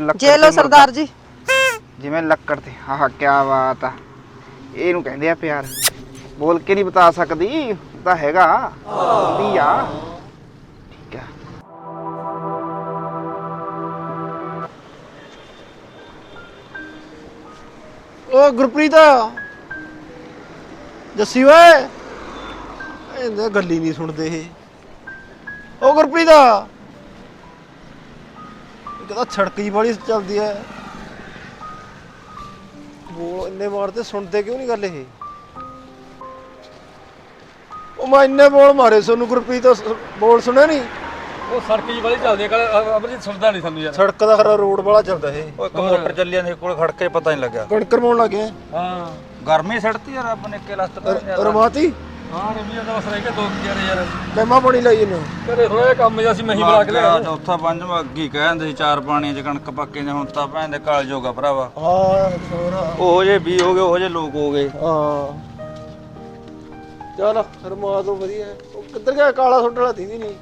ਲੱਕੜ ਜੇ ਤੇ ਲੋ ਮੁਰਗਾ। ਸਰਦਾਰ ਜੀ। ਜਿਵੇਂ ਲੱਕੜ ਤੇ। ਆਹ ਕੀ ਬਾਤ ਆ। ਇਹਨੂੰ ਕਹਿੰਦੇ ਆ ਪਿਆਰ। ਬੋਲ ਕੇ ਨਹੀਂ ਬਤਾ ਸਕਦੀ। ਤਾਂ ਹੈਗਾ। ਹੁੰਦੀ ਆ। ਠੀਕ ਆ। ਓ ਗੁਰਪ੍ਰੀਤ। ਜੱਸੀ ਓਏ। ਇਹਦੇ ਗੱਲ ਹੀ ਨਹੀਂ ਸੁਣਦੇ ਇਹ। ਓ ਗੁਰਪ੍ਰੀਤ। ਕਹਿੰਦਾ ਛੜਕ ਵਾਲੀ ਚੱਲਦੀ ਐ। ਬੋਲ ਇੰਨੇ ਤੇ ਸੁਣਦੇ ਕਿਉਂ ਨਹੀਂ ਗੱਲ ਇਹ? ਉਹ ਮੈਂ ਇੰਨੇ ਬੋਲ ਮਾਰੇ ਸੋਨੂੰ ਗੁਰਪ੍ਰੀਤ ਸ- ਬੋਲ ਸੁਣਿਆ ਨਹੀਂ ਉਹ ਸੜਕ ਜੀ ਵਾਲੀ ਚੱਲਦੀ ਹੈ ਕੱਲ ਅਮਰਜੀਤ ਸੁਣਦਾ ਨਹੀਂ ਸਾਨੂੰ ਯਾਰ। ਸੜਕ ਦਾ ਖਰਾ ਰੋਡ ਵਾਲਾ ਚੱਲਦਾ ਇਹ। ਉਹ ਇੱਕ ਮੋਟਰ ਚੱਲੀ ਜਾਂਦੀ ਕੋਲ ਖੜ ਕੇ ਪਤਾ ਨਹੀਂ ਲੱਗਿਆ। ਕਣਕਰ ਪਾਉਣ ਲੱਗੇ ਹਾਂ। ਗਰਮੀ ਸੜਤੀ ਯਾਰ ਰੱਬ ਨੇ ਕੇ ਲਸਤ ਕਰ ਰਮਾਤੀ? ਹਾਂ ਰਵੀਆ ਦਾ ਦੋ ਯਾਰ ਪਾਣੀ ਲਈ ਇਹਨੂੰ ਹੋਇਆ ਕੰਮ ਜਿਹਾ ਸੀ ਮੈਂ ਹੀ ਬੁਲਾ ਕੇ ਲਿਆ ਚੌਥਾ ਪੰਜਵਾਂ ਅੱਗੀ ਕਹਿੰਦੇ ਸੀ ਚਾਰ ਪਾਣੀਆਂ ਚ ਕਣਕ ਪੱਕੇ ਨੇ ਹੁਣ ਤਾਂ ਭੈਣ ਦੇ ਕਾਲ ਜੋਗਾ ਭਰਾਵਾ। ਹਾਂ ਉਹੋ ਜੇ ਵੀ ਹੋ ਗਏ ਉਹੋ ਜੇ ਲੋਕ ਹੋ ਗਏ। ਹਾਂ। ਚਲ ਰਮਾ ਤੋਂ ਵਧੀਆ। ਉਹ ਕਿੱਧਰ ਗਿਆ? ਕਾਲਾ ਸੁੱਟ ਵਾਲਾ ਦੀਦੀ ਨਹੀਂ।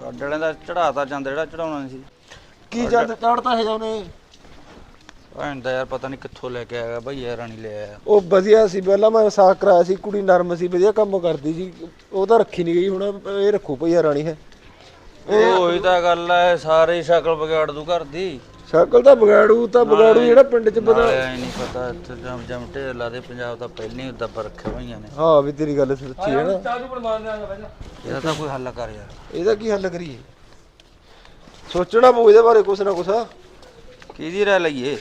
ਸਾਡੇ ਵਾਲਿਆਂ ਦਾ ਚੜਾਤਾ ਜਾਂਦਾ ਜਿਹੜਾ ਚੜਾਉਣਾ ਨਹੀਂ ਸੀ। ਕੀ ਜਦ? ਚੜਤਾ ਹੈ ਜਾਉਨੇ ਭੈਣ ਦਾ ਯਾਰ ਪਤਾ ਨਹੀਂ ਕਿੱਥੋਂ ਲੈ ਕੇ ਆਇਆ ਭਈਆ ਰਾਣੀ ਲੈ ਆਇਆ। ਉਹ ਵਧੀਆ ਸੀ ਪਹਿਲਾਂ ਮੈਂ ਸਾਕ ਕਰਾਇਆ ਸੀ ਕੁੜੀ ਨਰਮ ਸੀ ਵਧੀਆ ਕੰਮ ਕਰਦੀ ਸੀ। ਉਹ ਤਾਂ ਰੱਖੀ ਨਹੀਂ ਗਈ ਹੁਣ ਇਹ ਰੱਖੂ ਭਈਆ ਰਾਣੀ ਹੈ। ਉਹ ਉਹੀ ਤਾਂ ਗੱਲ ਐ ਸਾਰੇ ਹੀ ਸ਼ਕਲ ਵਿਗਾੜ ਦੂ ਘਰ ਦੀ। ਸ਼ਕਲ ਤਾਂ ਵਿਗਾੜੂ ਤਾਂ ਵਿਗਾੜੂ ਜਿਹੜਾ ਪਿੰਡ 'ਚ ਪਤਾ ਨਾਲੇ ਐ ਨਹੀਂ ਪਤਾ ਇੱਥੇ ਜਮ ਜਮ ਢੇਰ ਲਾ ਦੇ ਪੰਜਾਬ ਦਾ ਪਹਿਲਾਂ ਹੀ ਦੱਬ ਰੱਖੇ ਹੋਈਆਂ ਨੇ। ਹਾਂ ਵੀ ਤੇਰੀ ਗੱਲ ਸੱਚੀ ਹੈ ਨਾ। ਚਾਹ ਬਣਵਾਉਣ ਦਾ ਬੈਠਾ ਇਹਦਾ ਤਾਂ ਕੋਈ ਹੱਲ ਕਰ ਯਾਰ। ਇਹਦਾ ਕੀ ਹੱਲ ਕਰੀਏ? ਸੋਚਣਾ ਪਊ ਇਹਦੇ ਬਾਰੇ ਕੁਛ ਨਾ ਕੁਛ। ਕਿਹਦੀ ਰਾਇ ਲਈਏ?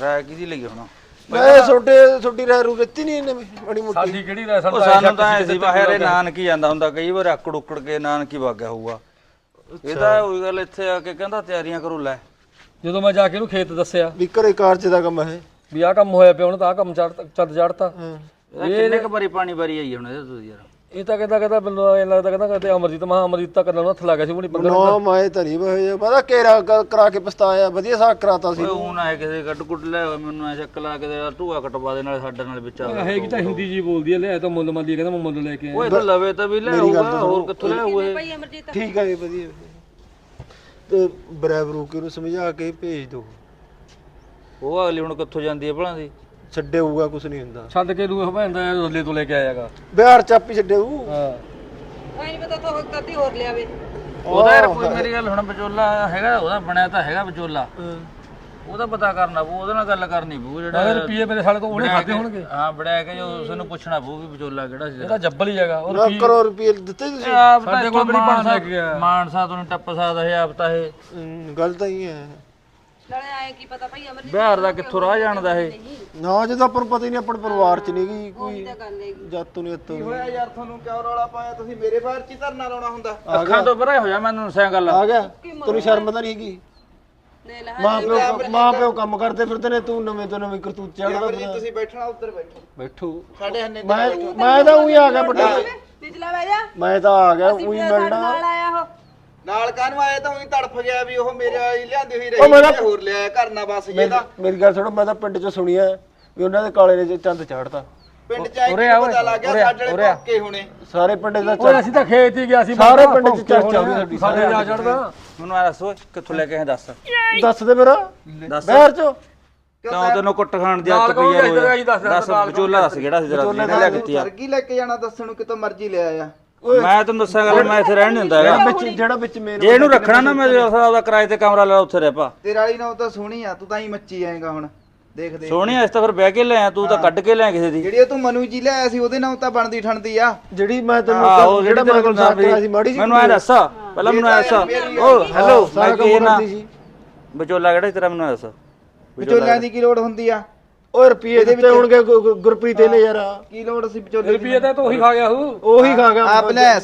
ਰਾਇ ਕਿਹਦੀ ਲਈਏ ਹੁਣ? ਮੈਂ ਛੋਟੇ ਛੋਟੀ ਰਹਿ ਰੂ ਦਿੱਤੀ ਨਹੀਂ ਇਹਨੇ ਬੜੀ ਮੋਟੀ। ਸਾਡੀ ਕਿਹੜੀ ਰਹਿ ਉਹ ਸਾਨੂੰ ਤਾਂ ਐ ਸੀ ਬਾਹਰ ਇਹ ਨਾਨਕੀ ਜਾਂਦਾ ਹੁੰਦਾ ਕਈ ਵਾਰ ਆਕੜ ਉਕੜ ਕੇ ਨਾਨਕੀ ਵਗ ਗਿਆ ਹੋਊਗਾ ਇਹ ਤਾਂ ਉਹੀ ਗੱਲ ਇੱਥੇ ਆ ਕੇ ਕਹਿੰਦਾ ਤਿਆਰੀਆਂ ਕਰੋ ਲੈ। ਜਦੋਂ ਮੈਂ ਜਾ ਕੇ ਇਹਨੂੰ ਖੇਤ ਦੱਸਿਆ ਵੀ ਘਰੇ ਕਾਰਜ ਦਾ ਕੰਮ ਹੈ ਵੀ ਆਹ ਕੰਮ ਹੋਇਆ ਪਿਆ ਉਹਨੇ ਤਾਂ ਆਹ ਕੰਮ ਚੜ ਚੱਦ ਚੜਤਾ ਇਹ ਕਿੰਨੇ ਕ ਵਾਰੀ ਪਾਣੀ ਵਾਰੀ ਆਈ ਹੁਣ ਇਹਦੇ ਤੋਂ ਯਾਰ? ਇਹ ਤਾਂ ਕਹਿੰਦਾ ਕਹਿੰਦਾ ਮੈਨੂੰ ਐਂ ਲੱਗਦਾ ਕਹਿੰਦਾ ਕਹਿੰਦੇ ਅਮਰਜੀਤ ਮਹਾ ਅਮਰਜੀਤ ਤਾਂ ਕੰਨਾਂ ਨੂੰ ਹੱਥ ਲੱਗ ਗਿਆ ਸੀ ਉਹਨੇ ਪੰਗਾ ਨਾ ਮੈਂ ਤਾਂ ਨਹੀਂ ਬਹਿ ਪਤਾ ਕੇਰਾ ਕ- ਕਰਾ ਕੇ ਪਛਤਾਇਆ ਵਧੀਆ ਸਾਕ ਕਰਾਤਾ ਸੀ। ਓਏ ਹੁਣ ਆਏ ਕਿਸੇ ਗੱਡ ਗੁੱਡ ਲੈ ਮੈਨੂੰ ਐ ਚੱਕ ਲਾ ਕੇ ਤੇ ਟੂਆ ਕਟਵਾ ਦੇ ਨਾਲ ਸਾਡੇ ਨਾਲ ਵਿੱਚ ਆ ਹੈਗੀ ਤਾਂ ਹਿੰਦੀ ਜੀ ਬੋਲਦੀ ਹੈ ਲੈ ਤਾਂ ਮੁੱਲ ਮੰਦੀ ਕਹਿੰਦਾ ਮੈਂ ਮੁੱਲ ਲੈ ਕੇ ਓਏ ਤਾਂ ਲਵੇ ਤਾਂ ਵੀ ਲੈ ਆਊਗਾ ਹੋਰ ਕਿੱਥੋਂ ਲੈ ਆਊਏ ਠੀਕ ਹੈ ਜੀ ਵਧੀਆ। ਤੇ ਬਰਾਬਰੂ ਕੇ ਨੂੰ ਸਮਝਾ ਕੇ ਭੇਜ ਦੋ ਉਹ ਅਗਲੀ ਹੁਣ ਕਿੱਥੋਂ ਜਾਂਦੀ ਹੈ ਭਲਾਂ ਦੀ? ਛੱਡੇਊਗਾ ਕੁਛ ਨਹੀਂ ਹੁੰਦਾ। ਛੱਡ ਕੇ ਨੂੰ ਭੈਂਦਾ ਰੱਲੇ ਤੋਂ ਲੈ ਕੇ ਆਇਆਗਾ। ਬਿਹਾਰ ਚਾਪੀ ਛੱਡੇਊ ਹਾਂ ਨਹੀਂ ਪਤਾ ਤਾਂ ਕਦੀ ਹੋਰ ਲਿਆਵੇ। ਉਹਦਾ ਯਾਰ ਕੋਈ ਮੇਰੀ ਗੱਲ ਹੁਣ ਵਿਚੋਲਾ ਹੈਗਾ ਉਹਦਾ ਬਣਿਆ ਤਾਂ ਹੈਗਾ ਵਿਚੋਲਾ। ਉਹਦਾ ਪਤਾ ਕਰਨਾ ਪਊ ਉਹਦੇ ਨਾਲ ਗੱਲ ਕਰਨੀ ਪਊ ਜਿਹੜਾ ਅਗਰ ਰੁਪਏ ਮੇਰੇ ਸਾਲੇ ਤੋਂ ਉਹਨੇ ਖਾਦੇ ਹੋਣਗੇ। ਹਾਂ ਬੜਾ ਕੇ ਜੋ ਉਸ ਨੂੰ ਪੁੱਛਣਾ ਪਊ ਵੀ ਵਿਚੋਲਾ ਕਿਹੜਾ ਸੀ। ਇਹ ਤਾਂ ਜੱਬਲ ਹੀ ਹੈਗਾ। ਉਹ ਨਾ ਕਰੋ ਰੁਪਏ ਦਿੱਤੇ ਤੁਸੀਂ? ਸਾਡੇ ਕੋਲ ਬੜੀ ਮਾਨਸਾ- ਲੱਗ ਗਿਆ। ਮਾਨਸਾ ਤੋਂ ਟੱਪ ਸਕਦਾ ਇਹ ਆਪ ਤਾਂ ਇਹ। ਗੱਲ ਤਾਂ ਹੀ ਹੈ। ਨਾਲੇ ਆਏ ਕੀ ਪਤਾ ਭਾਈ ਅਮਰ ਬਿਹਾਰ ਦਾ ਕਿੱਥੋਂ ਰਾਹ ਜਾਣਦਾ ਇਹ? ਨਾ ਜੇ ਤਾਂ ਆਪਾਂ ਨੂੰ ਪਤਾ ਹੀ ਨਹੀਂ ਆਪਣੇ ਪਰਿਵਾਰ ਚ ਨਹੀਂ ਗਈ ਕੋਈ ਜਾਤੋਂ ਨਹੀਂ ਅਤੋਂ ਹੋਇਆ ਯਾਰ ਤੁਹਾਨੂੰ? ਕਿਉਂ ਰੌਲਾ ਪਾਇਆ? ਤੁਸੀਂ ਮੇਰੇ ਬਾਹਰ ਚ ਹੀ ਧਰਨਾ ਲਾਉਣਾ ਹੁੰਦਾ। ਅੱਖਾਂ ਤੋਂ ਪਰੇ ਹੋ ਜਾ ਮੈਨੂੰ ਦੱਸਿਆ ਗੱਲ ਆ ਗਿਆ। ਤੈਨੂੰ ਸ਼ਰਮ ਤਾਂ ਨਹੀਂ ਹੈਗੀ? ਲੈ ਮਾਂ ਪਿਓ ਮਾਂ ਪਿਓ ਕੰਮ ਕਰਦੇ ਫਿਰਦੇ ਨੇ ਤੂੰ ਨਵੇਂ ਤੋਂ ਨਵੇਂ ਕਰਤੂਤ ਚੜਦਾ ਅਮਰਜੀਤ ਤੁਸੀਂ ਬੈਠਣਾ ਉੱਧਰ ਬੈਠੋ। ਬੈਠੋ। ਸਾਡੇ ਹੰਨੇ ਤੇ ਮੈਂ ਮੈਂ ਤਾਂ ਉਹੀ ਆ ਗਿਆ ਵੱਡਾ ਨਿਚਲਾ ਬਹਿ ਜਾ। ਮੈਂ ਤਾਂ ਆ ਗਿਆ ਉਹੀ ਸਾਡੇ ਮਿਲਣਾ। ਨਾਲ ਨਾਲ ਕਾਹਨੂੰ ਆਇਆ ਤਾਂ ਉਹੀ ਤੜਫ ਗਿਆ ਵੀ ਉਹ ਮੇਰੇ ਵਾਲੀ ਲਿਆਂਦੀ ਹੋਈ ਉਹ ਮੇਰਾ- ਰਹੀ ਹੋਰ ਲਿਆਇਆ ਕਰਨਾ ਬਸ ਇਹਦਾ। ਮੇਰੀ ਗੱਲ ਸੁਣੋ ਮੈਂ ਤਾਂ ਪਿੰਡ ਚ ਸੁਣਿਆ ਵੀ ਉਹਨਾਂ ਦੇ ਕਾਲੇ ਨੇ ਚੰਦ ਚਾੜਤਾ। ਪਿੰਡ ਚ ਕੀ ਪਤਾ ਲੱਗ ਗਿਆ ਸਾਡੇ ਵਾਲੇ ਪੱਕੇ ਹੋਣੇ। ਸਾਰੇ ਪਿੰਡ ਦਾ ਓਏ ਅਸੀਂ ਤਾਂ ਖੇਤ ਹੀ ਗਿਆ ਸੀ ਸਾਰੇ ਪਿੰਡ ਚ ਚਰਚਾ ਹੋਈ ਸਾਡੀ ਸਾਡੇ ਜਾ ਚੜਦਾ ਮੈਨੂੰ ਆ ਦੱਸ ਕਿੱਥੋਂ ਲੈ ਕੇ ਆਏ ਦੱਸ। ਦੱਸ ਦੇ ਮੇਰਾ। ਦੱਸ। ਬਹਿਰ ਚੋ। ਕਿਉਂ ਤੈਨੂੰ ਕੁੱਟ ਖਾਣ ਦੀ ਆਦਤ ਪਈ ਯਾਰ ਜਾਈਦਾ ਜੀ, ਦੱਸ ਵਿਚੋਲਾ ਦੱਸ ਕਿਹੜਾ ਸੀ ਜਿਹਨੇ ਲੈ ਕੀਤੀ ਆ ਸਰਗੀ ਲੈ ਕੇ ਜਾਣਾ ਦੱਸਣ ਨੂੰ ਕਿਤੋਂ ਮਰਜ਼ੀ ਲੈ ਆਇਆ। ਮੈਂ ਤੈਨੂੰ ਦੱਸਾਂ ਗੱਲ ਮੈਂ ਇੱਥੇ ਰਹਿਣ ਨਹੀਂ ਹੁੰਦਾ ਹੈਗਾ। ਵਿੱਚ ਜਿਹੜਾ ਵਿੱਚ ਜੇ ਇਹਨੂੰ ਰੱਖਣਾ ਨਾ ਮੈਂ ਉਹਦਾ ਕਿਰਾਏ ਤੇ ਕਮਰਾ ਲੈ ਲਾ, ਉੱਥੇ ਰਹਿ ਪਾ। ਤੇਰੇ ਵਾਲੀ ਨਾਲ ਤਾਂ ਸੋਹਣੀ ਆ ਤੂੰ ਤਾਂ ਹੀ ਮੱਚੀ ਆਏਗਾ ਹੁਣ। ਦੇਖ ਦੇ ਸੋਹਣੀ ਇਸ ਤਾਂ ਫਿਰ ਬਹਿ ਕੇ ਲਿਆ ਤੂੰ ਤਾਂ ਕੱਢ ਕੇ ਲਿਆ ਕਿਸੇ ਦੀ। ਜਿਹੜੀ ਉਹ ਤੂੰ ਮਨੂ ਜੀ ਲਿਆਇਆ ਸੀ ਉਹਦੇ ਨਾਲ ਤਾਂ ਬਣਦੀ ਠਣਦੀ ਆ। ਜਿਹੜੀ ਮੈਂ ਤੈਨੂੰ ਆਹੋ ਜਿਹੜਾ ਜਿਹੜੀ ਮੇਰੇ ਤੇਰੇ ਕੋਲ ਸਾਕ ਕਰਾਇਆ ਸੀ ਮਾੜੀ ਜੀ ਮੈਨੂੰ ਐ ਦੱਸ। ਪਹਿਲਾਂ ਮੈਨੂੰ ਐ ਦੱਸ। ਓ ਹੈਲੋ ਮੈਂ ਸਾਰਾ ਕੀ ਕੰਮ ਨਾ ਕਰਦੀ ਸੀ। ਵਿਚੋਲਾ ਕਿਹੜਾ ਸੀ ਤੇਰਾ ਮੈਨੂੰ ਐਂ ਦੱਸ। ਵਿਚੋਲਿਆਂ ਦੀ ਕੀ ਲੋੜ ਹੁੰਦੀ ਆ? ਓਏ ਰੁਪਏ ਦਿੱਤੇ ਹੋਣਗੇ ਗੁ- ਗੁ- ਗੁਰਪ੍ਰੀਤ ਇਹਨੇ ਯਾਰ। ਕੀ ਲੋੜ ਸੀ ਵਿਚੋਲੇ ਦੀ? ਰੁਪਏ ਤਾਂ ਤੂੰ ਹੀ ਖਾ ਗਿਆ ਹੂ। ਉਹੀ ਖਾ ਗਿਆ। ਆਪ ਲੈ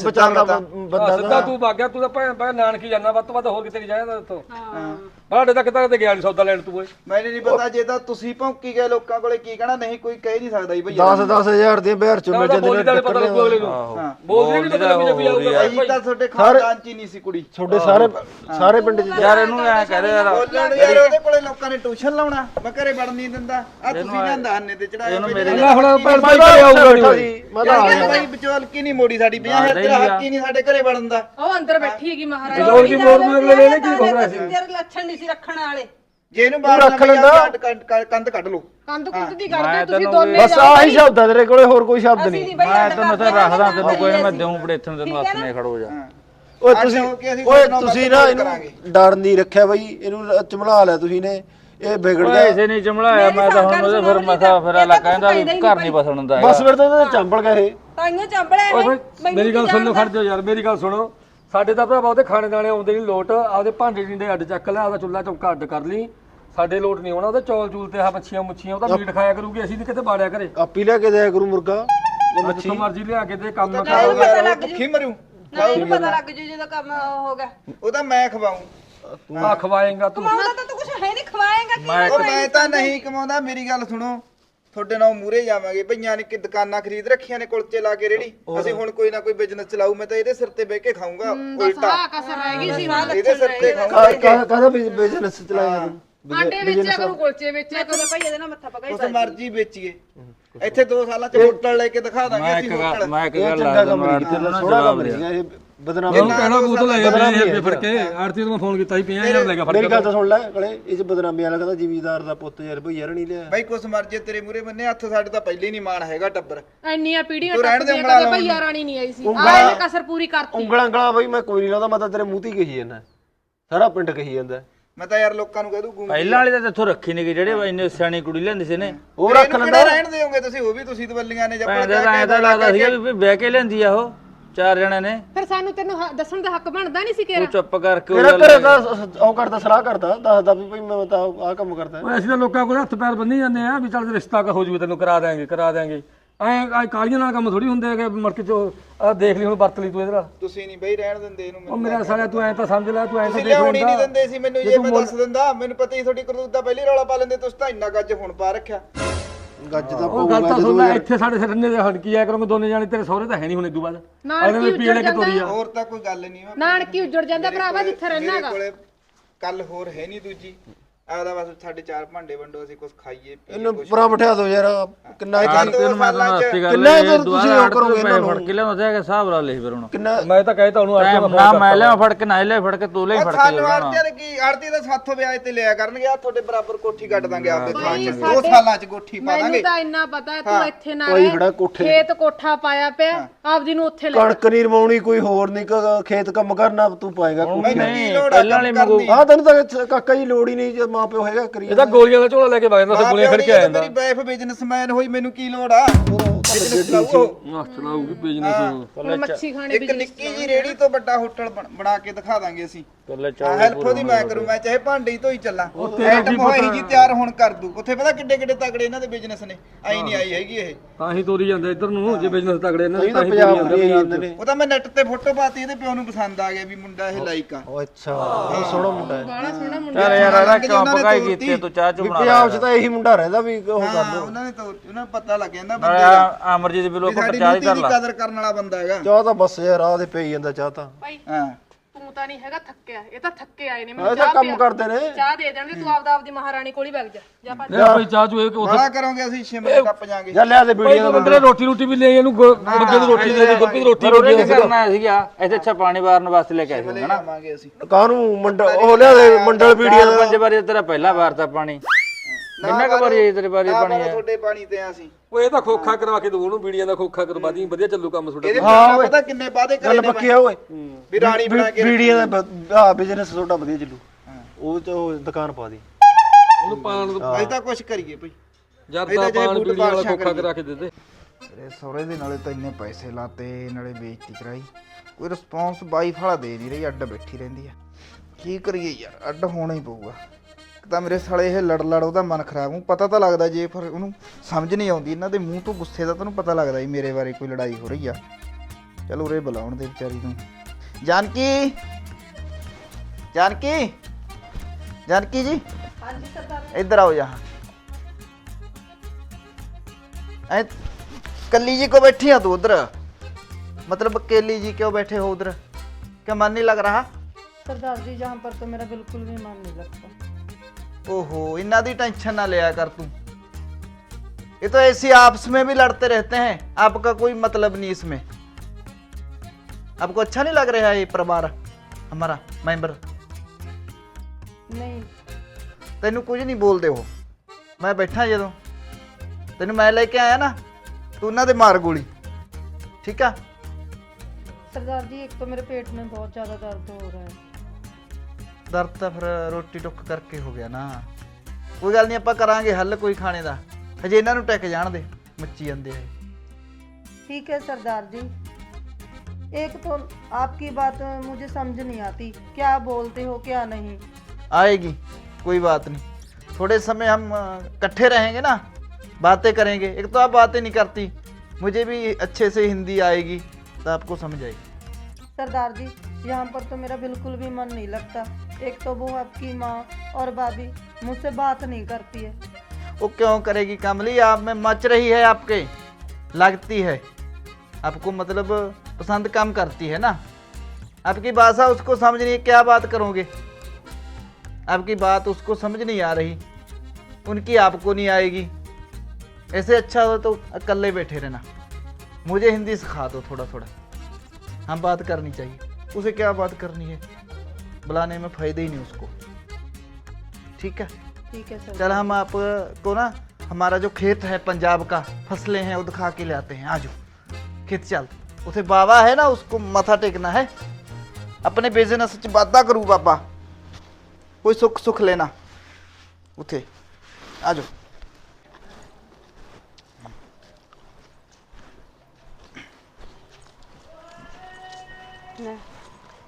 ਤਾਂ। ਬੰਦਾ ਸਿੱਧਾ ਤੂੰ। ਵਗ ਗਿਆ ਤੂੰ ਤਾਂ ਭੈਣ ਭੈਣ ਨਾਨਕੀ ਜਾਣਾ ਵੱਧ ਤੋਂ ਵੱਧ ਹੋਰ ਕਿਤੇ ਨਹੀਂ ਜਾਇਆ ਤੂੰ। ਹਾਂ। ਬਾਡੇ ਤੱਕ ਤੱਕ ਤੇ ਗਿਆ ਨਹੀਂ ਸੌਦਾ ਲੈਣ ਤੂੰ ਓਏ। ਮੈਨੂੰ ਨਹੀਂ ਪਤਾ ਜੇ ਤਾਂ ਤੁਸੀਂ ਭੌਂਕੀ ਗਏ ਲੋਕਾਂ ਕੋਲੇ ਕੀ ਕਹਿਣਾ? ਨਹੀਂ ਕੋਈ ਕਹਿ ਨਹੀਂ ਸਕਦਾ ਜੀ ਭਈਆ। 10 10000 ਦੀਆਂ ਬਿਹਾਰ ਚੋਂ ਮਿਲ ਤਾਂ ਜਾਂਦੇ ਨੇ ਦਾ ਪਤਾ ਲੱਗੂ ਅਗਲੇ ਨੂੰ। ਹਾਂ। ਬੋਲਦੀ ਨਹੀਂ ਪਤਾ ਲੱਗੂ ਵੀ ਆਊਗਾ। ਅਸੀਂ ਤਾਂ ਤੁਹਾਡੇ ਖਾਨਦਾਨ ਚ ਹੀ ਨਹੀਂ ਸੀ ਕੁੜੀ। ਤੁਹਾਡੇ ਸਾਰੇ ਸਾਰੇ ਪਿੰਡ ਚ ਯਾਰ ਇਹਨੂੰ ਐ ਕਹਿ ਦੇ ਯਾਰ। ਬੋਲਣ ਯਾਰ ਉਹਦੇ ਕੋਲੇ ਲੋਕਾਂ ਨੇ ਟਿਊਸ਼ਨ ਲਾਉਣਾ। ਮੈਂ ਘਰੇ ਵੜ ਨਹੀਂ ਦਿੰਦਾ। ਆ ਤੁਸੀਂ ਲਿਆਂਦਾ ਹੰਨੇ ਤੇ ਚੜਾਇਆ ਇਹਨੂੰ ਮੇਰੇ ਹੁਣ ਭੈਣ ਭਾਈ ਘਰੇ ਆਊਗਾ ਸੀ ਮੈਂ ਤਾਂ ਆ ਗਿਆ ਭਾਈ ਵਿਚੋਲ ਕੀ ਨਹੀਂ ਮੋੜੀ ਸਾਡੀ 50000 ਤੇਰਾ ਹੱਕ ਹੀ ਨਹੀਂ ਸਾਡੇ ਘਰੇ ਵੜਨ ਦਾ। ਉਹ ਅੰਦਰ ਬੈਠੀ ਹੈਗੀ ਮਹਾਰਾਜ। ਦੀ ਮੋਰ ਨੂੰ ਅਗਲੇ ਨੇ ਕੀ ਖੋਣਾ ਸੀ? ਤੇਰੇ ਲੱਛਣ ਨਹੀਂ ਸੀ ਰੱਖਣ ਵਾਲੇ। ਜੇ ਇਹਨੂੰ ਤੂੰ ਬਾਹਰ ਰੱਖ ਲੈਂਦਾ। ਕੰਧ ਕੱਢ ਲਓ। ਕੰਦ ਕੁੰਦ ਦੀ ਗੱਲ ਮੈਂ ਤੇ ਤੁਸੀਂ ਤੈਨੂੰ ਦੋਨੇ ਬਸ ਆਹੀ ਸ਼ਬਦ ਆ ਤੇਰੇ ਕੋਲੇ ਹੋਰ ਕੋਈ ਸ਼ਬਦ ਅਸੀਂ ਨਹੀਂ। ਨਹੀਂ ਬਈ ਮੈਂ ਅੱਡ ਤੈਨੂੰ ਕਰਦੇ ਤਾਂ ਰੱਖਦਾ ਹਾਂ, ਤੈਨੂੰ ਕੋਈ ਨਾ ਮੈਂ ਅਸੀਂ। ਦੇਉਂ ਬੜੇਥਣ ਤੈਨੂੰ ਹੱਥ ਨੇ? ਖੜੋ ਜਾ। ਓਏ ਅੱਡ ਤੁਸੀਂ ਹੋ ਕੇ ਅਸੀਂ ਓਏ ਤੁਹਾਡੇ ਨਾਲ ਤੁਸੀਂ ਗੱਲ ਨਾ ਇਹਨੂੰ ਕਰਾਂਗੇ। ਡਰ ਨਹੀਂ ਰੱਖਿਆ ਬਈ ਇਹਨੂੰ ਚਮੜਾ ਲਿਆ ਤੁਸੀਂ ਨੇ। ਇਹ ਵਿਗੜ ਓਏ ਗਿਆ। ਐਸੇ ਨਹੀਂ ਚਮੜਾਇਆ ਮੈਂ ਤਾਂ ਹੁਣ ਉਹਦੇ ਫਿਰ ਮਸਾ ਫਿਰ ਕਹਿੰਦਾ ਵੀ ਘਰ ਨਹੀਂ ਬਸਣ ਹੁੰਦਾ ਹੈਗਾ। ਬਸ ਫਿਰ ਤਾਂ ਇਹਦੇ ਚੰਬਲ ਇਹ। ਤਾਈਓ ਬਈ। ਮੇਰੀ ਗੱਲ ਸੁਣ ਲਓ ਖੜ ਜਾਓ ਯਾਰ ਮੇਰੀ ਗੱਲ ਸੁਣੋ। ਸਾਡੇ ਤਾਂ ਭਰਾ ਉਹਦੇ ਖਾਣੇ ਦਾਣੇ ਆਉਂਦੇ ਨਹੀਂ ਲੋਟ ਆਪਦੇ ਭਾਂਡੇ ਜਿੰਦੇ ਅੱਡ ਚੱਕ ਲੈ ਆਪਦਾ ਚੁੱਲਾ ਚੌਕਾ ਅੱਡ ਕਰ ਲਈ। ਸਾਡੇ ਲੋਟ ਨਹੀਂ ਹੋਣਾ ਉਹਦੇ ਚੌਲ ਚੂਲ ਤੇ ਆਹ ਮੱਛੀਆਂ ਮੁੱਛੀਆਂ ਉਹਦਾ ਮੀਟ ਖਾਇਆ ਕਰੂਗੀ ਅਸੀਂ ਨਹੀਂ ਕਿਤੇ ਬਾੜਿਆ ਕਰੇ ਆਪੀ ਲਿਆ ਕੇ ਦਿਆ ਕਰੂ ਮੁਰਗਾ। ਜੇ ਮੱਛੀ। ਜਿੱਥੋਂ ਮਰਜ਼ੀ ਲਿਆ ਕੇ ਤੇ ਕੰਮ ਨਾ ਕਰ। ਇਹਨੂੰ ਪਤਾ ਲੱਗ ਜੂ। ਭੁੱਖੀ ਮਰੂ ਨਾ ਇਹਨੂੰ ਪਤਾ ਲੱਗ ਜੂ ਜਦੋਂ ਕੰਮ ਹੋ ਗਿਆ। ਉਹ ਤਾਂ ਮੈਂ ਖਵਾਉਂ ਆ ਖਵਾਏਗਾ ਤੂੰ। ਕਮਾਉਂਦਾ ਤਾਂ ਤੂੰ ਕੁਝ ਹੈ ਨਹੀਂ ਖਵਾਏਗਾ ਕੀ ਮੈਂ ਤਾਂ ਨਹੀਂ ਕਮਾਉਂਦਾ ਮੇਰੀ ਗੱਲ ਸੁਣੋ। ਤੁਹਾਡੇ ਨਾਲ ਮੂਰੇ ਜਾਵਾਂਗੇ। ਭਈਆਂ ਨੇ ਕਿ ਦੁਕਾਨਾਂ ਖਰੀਦ ਰੱਖੀਆਂ ਨੇ ਕੁਲਚੇ ਲਾ ਕੇ ਰੇੜੀ। ਅਸੀਂ ਹੁਣ ਕੋਈ ਨਾ ਕੋਈ ਬਿਜ਼ਨਸ ਚਲਾਊ ਮੈਂ ਤਾਂ ਇਹਦੇ ਸਿਰ ਤੇ ਬਹਿ ਕੇ ਖਾਊਂਗਾ ਉਲਟਾ। ਕਸਰ ਰਹਿ ਗਈ ਸੀ ਇਹਦੇ ਸਿਰ ਤੇ ਖਾਊਂਗਾ। ਕਾਹਦਾ ਬਿਜ਼ਨਸ ਤੂੰ? ਆਂਡੇ ਵੇਚਿਆ ਕਰੂ ਕੁਲਚੇ ਵੇਚਿਆ ਕਰੂ। ਭਾਈ ਇਹਦੇ ਨਾਲ ਮੱਥਾ ਪਕਾਈ ਉਸ ਮਰਜ਼ੀ ਵੇਚੀਏ। ਇੱਥੇ 2 ਸਾਲਾਂ ਚ ਹੋਟਲ ਲੈ ਕੇ ਦਿਖਾ ਦਾਂਗੇ ਮੈਂ ਅਸੀਂ ਇੱਕ ਗੱਲ ਹੋਟਲ ਮੈਂ ਇੱਕ ਗੱਲ ਲਾ ਥੋੜਾ ਬਦਨਾਮ ਉਹਨੂੰ ਕਹਿਣਾ ਬੂਤ ਲੈ ਬਦਨਾਮੀ ਇਹ ਹੈ ਫੜ ਕੇ। ਆਰਤੀ ਨੂੰ ਮੈਂ ਫੋਨ ਕੀਤਾ ਸੀ 50000 ਲੈ ਗਿਆ ਫੜ ਮੇਰੀ ਕੇ ਗੱਲ ਤਾਂ ਸੁਣ ਲੈ ਕਲੇ ਇਹ ਚ ਬਦਨਾਮੀ ਵਾਲਾ ਕਹਿੰਦਾ ਜ਼ਿਮੀਦਾਰ ਦਾ ਪੁੱਤ ਯਾਰ ਭਈ ਯਾਰ ਨਹੀਂ ਲਿਆ। ਬਾਈ ਕੁਛ ਮਰਜ਼ੀ ਤੇਰੇ ਮੂਰੇ ਬੰਨੇ ਹੱਥ ਸਾਡੇ ਤਾਂ ਪਹਿਲੇ ਨਹੀਂ ਮਾਣ ਹੈਗਾ ਟੱਬਰ। ਇੰਨੀਆਂ ਪੀੜੀਆਂ ਤੂੰ ਰਹਿਣ ਦੇ ਟੱਪਦੀਆਂ ਉਂਗਲਾਂ ਕਦੇ ਭਈਆ ਰਾਣੀ ਨਹੀਂ ਆਈ ਸੀ। ਆ ਇਹਨੇ ਕਸਰ ਪੂਰੀ ਕਰਤੀ। ਉਂਗਲਾਂ ਉਂਗਲਾਂ ਬਈ ਮੈਂ ਕੋਈ ਨਹੀਂ ਲਾਉਂਦਾ ਮੈਂ ਤਾਂ ਤੇਰੇ ਮੂੰਹ ਤੇ ਹੀ ਕਹੀ ਜਾਂਦਾ। ਸਾਰਾ ਪਿੰਡ ਕਹੀ ਜਾਂਦਾ। ਮੈਂ ਤਾਂ ਯਾਰ ਲੋਕਾਂ ਨੂੰ ਕਹਿ ਦੂੰ ਗੂੰਗੀ। ਪਹਿਲਾਂ ਵਾਲੀ ਤਾਂ ਇੱਥੋਂ ਰੱਖੀ ਨਹੀਂ ਗਈ ਜਿਹੜੇ ਇੰਨੇ ਸਿਆਣੀ ਕੁੜੀ ਲੈਂਦੇ ਸੀ ਨੇ ਉਹ ਰੱਖ ਲੈਂਦਾ ਰਹਿਣ ਦੇਓਗੇ ਤੁਸੀਂ ਉਹ ਵੀ ਤੁਸੀਂ ਦਵੱਲੀਆਂ ਨੇ ਜੱਪਲ ਭੈਣ ਦਾ ਐਂ ਤਾਂ ਲੱਗਦਾ ਸੀਗਾ ਵੀ ਵਿਆਹ ਕੇ ਲੈਂਦੀ ਆ ਉਹ। ਚਾਰ ਜਣੇ ਨੇ। ਫਿਰ ਸਾਨੂੰ ਤੈਨੂੰ ਹ- ਦੱਸਣ ਦਾ ਹੱਕ ਬਣਦਾ ਨਹੀਂ ਸੀ ਤੂੰ ਕਿਰਾ ਚੁੱਪ ਕਰਕੇ ਉਹ ਤੇਰਾ ਗੱਲ ਘਰੇ ਦਾ ਉਹ ਕਰਦਾ ਸਲਾਹ ਕਰਦਾ ਦੱਸਦਾ ਵੀ ਭਈ ਮੈਂ ਤਾਂ ਆਹ ਕੰਮ ਕਰਦਾ। ਓਏ ਅਸੀਂ ਤਾਂ ਲੋਕਾਂ ਕੋਲ ਹੱਥ ਪੈਰ ਬੰਨੀ ਜਾਂਦੇ ਆ ਵੀ ਚੱਲ ਰਿਸ਼ਤਾ ਹੋ ਜੂ ਤੈਨੂੰ ਕਰਾ ਦਿਆਂਗੇ ਕਰਾ ਦਿਆਂਗੇ। ਐ ਐ ਕਾਲੀਆਂ ਨਾਲ ਕੰਮ ਥੋੜੀ ਹੁੰਦੇ ਹੈਗੇ ਮੜ ਕੇ ਜੋ ਆਹ ਦੇਖ ਲਈ ਹੁਣ ਵਰਤ ਲਈ ਤੂੰ ਇਹਦੇ ਨਾਲ। ਤੁਸੀਂ ਨਹੀਂ ਬਈ ਰਹਿਣ ਦਿੰਦੇ ਇਹਨੂੰ ਉਹ ਮੈਨੂੰ ਮੇਰਾ ਸਾਲਿਆ ਤੂੰ ਐ ਤਾਂ ਸਮਝ ਲੈ ਤੂੰ ਐ ਤਾਂ ਤੁਸੀਂ ਦੇਖ ਲਿਆਉਣੀ ਨਹੀਂ ਲੈਂਦਾ ਦਿੰਦੇ ਸੀ ਮੈਨੂੰ ਜੇ ਮੈਂ ਦੱਸ ਦਿੰਦਾ ਮੈਨੂੰ ਪਤਾ ਹੀ ਤੁਹਾਡੀ ਕਰਤੂਤ ਦਾ ਪਹਿਲੀ ਰੌਲਾ ਪਾ ਲੈਂਦੇ ਤੁਸੀਂ ਤਾਂ ਇੰਨਾ ਗੱਜ ਹੁਣ ਪਾ ਰੱਖਿਆ। ਗੱਜ ਦਾ ਉਹ ਗੱਲ ਤਾਂ ਸੁਣ ਲੈ ਇੱਥੇ ਸਾਡੇ ਸਰੰਨੇ ਦੇ ਹੜਕੀ ਆ ਕਰੋਗੇ ਦੋਨੇ ਜਾਣੇ ਤੇਰੇ ਸਹੁਰੇ ਤਾਂ ਹੈ ਨਹੀਂ ਹੁਣ ਇਦੋਂ ਬਾਅਦ। ਨਾਨਕੀ ਅਗਲੇ ਪੀਲੇ ਕੇ ਤੋਰੀ ਆ। ਹੋਰ ਤਾਂ ਕੋਈ ਗੱਲ ਨਹੀਂ ਨਾਨਕੀ ਉੱਜੜ ਜਾਂਦਾ ਭਰਾਵਾ ਜਿੱਥੇ ਰਹਿਣਾ ਮੇਰੇ ਕੋਲੇ ਕੱਲ ਹੋਰ ਹੈ ਨਹੀਂ ਦੂਜੀ। ਆਦਾ ਬਸ ਸਾਡੇ ਚਾਰ ਭਾਂਡੇ ਵੰਡੋ ਅਸੀਂ ਕੁਝ ਖਾਈਏ ਪੀਈਏ ਇਹਨੂੰ ਪਰਾਂ ਬਿਠਾ ਦਿਓ ਯਾਰ ਕਿੰਨਾ ਇਹ ਦੋ ਤੈਨੂੰ ਮੈਂ ਦੱਸਤੀ ਗੱਲ ਕਿੰਨਾ ਇਹ ਤੁਸੀਂ ਉਹ ਕਰੋਗੇ ਇਹਨਾਂ ਫੜ ਨੂੰ? ਕੇ ਲਿਆਉਂਦਾ ਤੇ ਹਿਸਾਬ ਲਾ ਲੈ ਫਿਰ ਹੁਣ। ਕਿੰਨਾ ਮੈਂ ਤਾਂ ਕਹਿਤਾ ਉਹਨੂੰ ਅੱਜ ਮੈਂ ਨਾ ਮੈਂ ਲਿਆ ਫੜ ਕੇ ਨਾ ਲਿਆ ਫੜ ਕੇ ਤੂੰ ਲੈ ਫੜ ਕੇ ਸਾਨੂੰ ਜਾਣਾ ਆੜਤੀ ਦੇ ਕੀ ਆੜਤੀ ਦਾ ਸਾਥੋਂ ਵਿਆਜ ਤੇ ਲਿਆ ਕਰਨਗੇ ਆ ਤੁਹਾਡੇ ਬਰਾਬਰ ਕੋਠੀ ਕੱਟ ਦਾਂਗੇ ਆਪਦੇ ਥਾਂ ਚ ਦੋ ਸਾਲਾਂ ਚ ਕੋਠੀ ਪਾ ਮੈਨੂੰ ਦਾਂਗੇ। ਤਾਂ ਇੰਨਾ ਪਤਾ ਹੈ ਤੂੰ ਇੱਥੇ ਨਾ ਕੋਈ ਖੜਾ ਕੋਠੇ ਖੇਤ ਕੋਠਾ ਪਾਇਆ ਪਿਆ ਆਪਦੀ ਨੂੰ ਉੱਥੇ ਲੈ ਕਣਕ ਨਹੀਂ ਰਮਾਉਣੀ ਕੋਈ ਹੋਰ ਨਹੀਂ ਕ- ਖੇਤ ਕੰਮ ਕਰਨਾ ਤੂੰ ਪਾਏਗਾ ਮੈਨੂੰ ਕੀ ਨਹੀਂ ਲੋੜ ਆ ਪਹਿਲਾਂ ਵਾਲੀ ਕੰਮ ਮੰਗੂ। ਕਰਨੀ? ਆਹ ਤੈਨੂੰ ਤਾਂ ਇੱਥੇ ਕਾਕਾ ਜੀ ਲੋੜ ਹੀ ਨਹੀਂ ਜੇ ਮਾਂ ਪਿਓ ਹੈਗਾ ਕਰੀ ਇਹ ਤਾਂ ਗੋਲੀਆਂ ਦਾ ਝੋਲਾ ਲੈ ਕੇ ਵਗ ਜਾਂਦਾ ਸੀ ਗੋਲੀਆਂ ਖੜ ਕੇ ਆ ਜਾਂਦਾ। ਮੇਰੀ ਵਾਈਫ ਬਿਜ਼ਨਸਮੈਨ ਹੋਈ ਮੈਨੂੰ ਕੀ ਲੋੜ ਆ? ਬਿਜ਼ਨਸ ਚਲਾਊ ਆਹ ਚਲਾਊਗੀ ਬਿਜ਼ਨਸ ਹੁਣ ਮੱਛੀ ਖਾਣੇ ਇੱਕ ਨਿੱਕੀ ਜੀ ਰੇੜੀ ਤੋਂ ਵੱਡਾ ਹੋਟਲ ਬਣ- ਬਣਾ ਕੇ ਦਿਖਾ ਦਾਂਗੇ ਅਸੀਂ। ਕੱਲੇ ਆ ਹੈਲਪ ਉਹਦੀ ਮੈਂ ਕਰੂੰ ਮੈਂ ਚਾਹੇ ਭਾਂਡੇ ਹੀ ਧੋਈ ਚੱਲਾਂ। ਐਟਮ ਹੋਈ ਜੀ ਤਿਆਰ ਹੁਣ ਕਰ ਦੂ। ਉੱਥੇ ਪਤਾ ਕਿੱਡੇ ਕਿੱਡੇ ਤਗੜੇ ਇਹਨਾਂ ਦੇ ਬਿਜ਼ਨਸ ਨੇ। ਆਈ ਨਹੀਂ ਆਈ ਹੈਗੀ ਇਹ। ਤਾਂ ਹੀ ਤੋਰੀ ਜਾਂਦੇ ਇੱਧਰ ਨੂੰ ਜੇ ਬਿਜ਼ਨਸ ਤਗੜੇ ਇਹਨਾਂ ਦੇ ਇਹ ਤਾਂ ਤਾਂ ਹੀ ਪੰਜਾਬ ਤੋਰੀ ਦੀ ਜਾਂਦੇ ਇਹਨਾਂ ਨੇ। ਉਹ ਤਾਂ ਮੈਂ ਨੈਟ ਤੇ ਫੋਟੋ ਪਾਤੀ ਇਹਦੇ ਪਿਓ ਨੂੰ ਪਸੰਦ ਆ ਗਿਆ ਵੀ ਮੁੰਡਾ ਇਹ ਲਾਈਕ ਆ। ਅੱਛਾ ਉਹ ਸੋਹਣਾ ਮੁੰਡਾ ਹੈ। ਬੜਾ ਸੋਹਣਾ ਮੁੰਡਾ ਚੱਲ ਯਾਰ ਇਹਦਾ ਲੰਘ ਕਿਉਂ ਜਾਂਦਾ ਨੇ ਪਕਾਈ ਤੋਰਤੀ। ਕੀਤੀ ਤੂੰ ਚਾਹ ਚੁ ਬਣਾ ਪੰਜਾਬ 'ਚ ਤਾਂ ਇਹੀ ਮੁੰਡਾ ਰਹਿੰਦਾ ਵੀ ਉਹ ਕਰ ਹਾਂ ਲਓ। ਉਹਨਾਂ ਨੇ ਤਾਂ ਉਹਨਾਂ ਨੂੰ ਪਤਾ ਲੱਗ ਜਾਂਦਾ ਬੰਦੇ ਦਾ ਨਾਲੇ ਅਮਰਜੀਤ ਵੀ ਵੀ ਲੋਕ ਸਾਡੀ ਚਾਹ ਹੀ ਨੀਤੀ ਦੀ ਲਾ। ਕਦਰ ਕਰਨ ਵਾਲਾ ਬੰਦਾ ਹੈਗਾ। ਚਾਹ ਤਾਂ ਬਸ ਯਾਰ ਆਹ ਦੇ ਪਈ ਜਾਂਦਾ ਚਾਹ ਤਾਂ। ਭਾਈ ਹਾਂ। ਤੂੰ ਤਾਂ ਨਹੀਂ ਹੈਗਾ ਥੱਕਿਆ ਇਹ ਤਾਂ ਥੱਕੇ ਆਏ ਨੇ ਇਹ ਮੈਨੂੰ ਤਾਂ ਚਾਹ ਕੰਮ ਪਿਆ। ਕਰਦੇ ਨੇ। ਚਾਹ ਦੇ ਦੇਣਗੇ ਤੂੰ ਆਪਦਾ ਆਪਦੀ ਮਹਾਰਾਣੀ ਕੋਲ ਹੀ ਵਗ ਜਾ। ਜਾ ਭੱਜ ਲੈ ਭਾਈ ਚਾਹ ਚੂ ਇਹ ਉੱਥੇ ਬੜਾ ਕਰੋਗੇ ਅਸੀਂ ਸ਼ਿਮਲੇ ਕੱਪ ਜਾਾਂਗੇ ਜਾਂ ਲਿਆ ਦੇ ਭਾਈ ਵੀਡੀਓ ਬੰਦੇ ਰੋਟੀ ਰੋਟੀ ਵੀ ਲੈ ਇਹਨੂੰ ਗੁਰਗੇ ਦੀ ਰੋਟੀ ਦੇ ਦੇ ਗੁਰਗੇ ਦੀ ਰੋਟੀ ਰੋਟੀ ਕਰਨਾ ਆਇਆ ਸੀਗਾ ਇੱਥੇ ਅੱਛਾ ਪਾਣੀ ਵਾਰਨ ਵਾਸਤੇ ਲੈ ਕੇ ਆਏ ਸੀ ਹਨਾ? ਆਵਾਂਗੇ ਅਸੀਂ। ਕਾਹਨੂੰ ਮੰਡਲ ਉਹ ਲਿਆ ਦੇ ਮੰਡਲ ਵੀਡੀਓ ਪੰਜ ਵਾਰੀ ਤੇਰਾ ਪਹਿਲਾ ਵਾਰ ਤਾਂ ਪਾਣੀ। ਕਿੰਨਾ ਕੁ ਵਾਰੀ ਆਈ ਤੇਰੇ ਵਾਰੀ ਪਾਣੀ ਆਇਆ ਤੁਹਾਡੇ ਪਾਣੀ ਤੇ ਆ ਅਸੀਂ। ਉਹ ਇਹ ਤਾਂ ਖੋਖਾ ਕਰਵਾ ਕੇ ਦੂ ਉਹਨੂੰ ਬੀੜੀਆਂ ਦਾ ਖੋਖਾ ਕਰਵਾ ਦੀ ਵਧੀਆ ਚੱਲੂ ਕੰਮ ਤੁਹਾਡਾ। ਇਹਦੇ ਨਾਲ ਪਤਾ ਕਿੰਨੇ ਵਾਅਦੇ ਕਰੇ ਗੱਲ ਨੇ ਪੱਕੀ ਆ ਓਏ। ਵੀ ਰਾਣੀ ਬਣਾ ਕੇ ਵੀਡੀਓ ਦਾ ਆ। ਬਿਜ਼ਨਸ ਤੁਹਾਡਾ ਵਧੀਆ ਚੱਲੂ। ਉਹ ਚ ਉਹ ਦੁਕਾਨ ਪਾ ਦੀ। ਉਹਨੂੰ ਪਾਣ ਅਸੀਂ ਤਾਂ ਕੁਝ ਕਰੀਏ ਭਈ। ਜਰਦਾ ਪਾਣ ਬੀੜੀਆਂ ਵਾਲਾ ਖੋਖਾ ਕਰਾ ਕੇ ਦੇ ਦੇ। ਤੇਰੇ ਸਹੁਰੇ ਦੇ ਨਾਲੇ ਤਾਂ ਇੰਨੇ ਪੈਸੇ ਲਾਤੇ ਨਾਲੇ ਬੇਇੱਜ਼ਤੀ ਕਰਾਈ। ਕੋਈ ਰਿਸਪੌਂਸ ਵਾਈਫ ਵਾਲਾ ਦੇ ਨਹੀਂ ਰਹੀ ਅੱਡ ਬੈਠੀ ਰਹਿੰਦੀ ਆ। ਕੀ ਕਰੀਏ ਯਾਰ ਅੱਡ ਹੋਣਾ ਹੀ ਪਊਗਾ। ਇੱਕ ਤਾਂ ਮੇਰੇ ਸਾਲੇ ਇਹ ਲੜ ਲੜ ਉਹਦਾ ਮਨ ਖਰਾਬ ਨੂੰ ਪਤਾ ਤਾਂ ਲੱਗਦਾ ਜੇ ਫਿਰ ਉਹਨੂੰ ਸਮਝ ਨਹੀਂ ਆਉਂਦੀ ਇਹਨਾਂ ਦੇ ਮੂੰਹ ਤੋਂ ਗੁੱਸੇ ਦਾ ਤੈਨੂੰ ਪਤਾ ਲੱਗਦਾ ਹੀ ਮੇਰੇ ਬਾਰੇ ਕੋਈ ਲੜਾਈ ਹੋ ਰਹੀ ਆ ਚਲ ਉਰੇ ਬੁਲਾਉਣ ਦੇ ਵਿਚਾਰੀ ਨੂੰ ਜਾਨਕੀ ਜਾਨਕੀ ਜਾਨਕੀ ਜੀ ਹਾਂਜੀ ਸਰਦਾਰ ਇੱਧਰ आओ यहाँ ऐ कल्ली जी को बैठी है तू उधर मतलब केली जी क्यों बैठे हो उधर क्या मन नहीं लग रहा सरदार जी जहाँ पर तो मेरा बिल्कुल भी मन नहीं लगता ओहो इन्ना दी टेंशन ना लिया कर तू ये तो ऐसी आपस में भी लड़ते रहते हैं आपका कोई मतलब नहीं इसमें आपको अच्छा नहीं लग रहा है ये परिवार हमारा मेंबर नहीं ਤੈਨੂੰ ਕੁਝ ਨਹੀਂ ਬੋਲਦੇ ਉਹ ਮੈਂ ਬੈਠਾ ਜਦੋਂ ਤੈਨੂੰ ਮੈਂ ਲੈ ਕੇ ਆਇਆ ਨਾ ਤੂੰ ਉਹਨਾਂ ਦੇ ਮਾਰ ਗੋਲੀ ਠੀਕ ਆ सरदार जी एक तो मेरे पेट में बहुत ज़्यादा दर्द हो रहा है ਦਰਦ ਤਾਂ ਫਿਰ ਰੋਟੀ ਟੁੱਕ ਕਰਕੇ ਹੋ ਗਿਆ ਨਾ ਕੋਈ ਗੱਲ ਨਹੀਂ ਆਪਾਂ ਕਰਾਂਗੇ ਹੱਲ ਕੋਈ ਖਾਣੇ ਦਾ ਹਜੇ ਇਹਨਾਂ ਨੂੰ ਟਿਕ ਜਾਣ ਦੇ ਮੱਚੀ ਜਾਂਦੇ ਆ ਇਹ। ठीक है सरदार जी एक तो आपकी बात मुझे समझ नहीं आती क्या बोलते हो क्या नहीं आएगी कोई बात नहीं थोड़े समय हम अ, इकट्ठे रहेंगे ना बातें करेंगे एक तो आप बातें नहीं करती मुझे भी अच्छे से हिंदी आएगी तो आपको समझ आएगी सरदार जी यहाँ पर तो मेरा बिल्कुल भी मन नहीं लगता एक तो वो आपकी माँ और भाभी मुझसे बात नहीं करती है। वो क्यों करेगी कमली? आप में मच रही है आपके। लगती है। आपको मतलब पसंद कम करती है ना? आपकी भाषा उसको समझ नहीं क्या बात करोगे? आपकी बात उसको समझ नहीं आ रही। उनकी आपको नहीं आएगी। ऐसे अच्छा हो तो अकेले बैठे रहना। मुझे हिंदी सिखा दो थोड़ा थोड़ा हम बात करनी चाहिए। उसे क्या बात करनी है? बुलाने में फ़ायदा ही नहीं उसको। ठीक है? ठीक है सर। चल हम आपको ना हमारा जो खेत है पंजाब का फ़सलें हैं वो दिखा के ले आते हैं। आज खेत चल। उसे बाबा है ना उसको मथा टेकना है। अपने बिज़नेस च वादा करूँ बाबा। कोई सुख सुख लेना। उठे। आ जाओ। Yeah.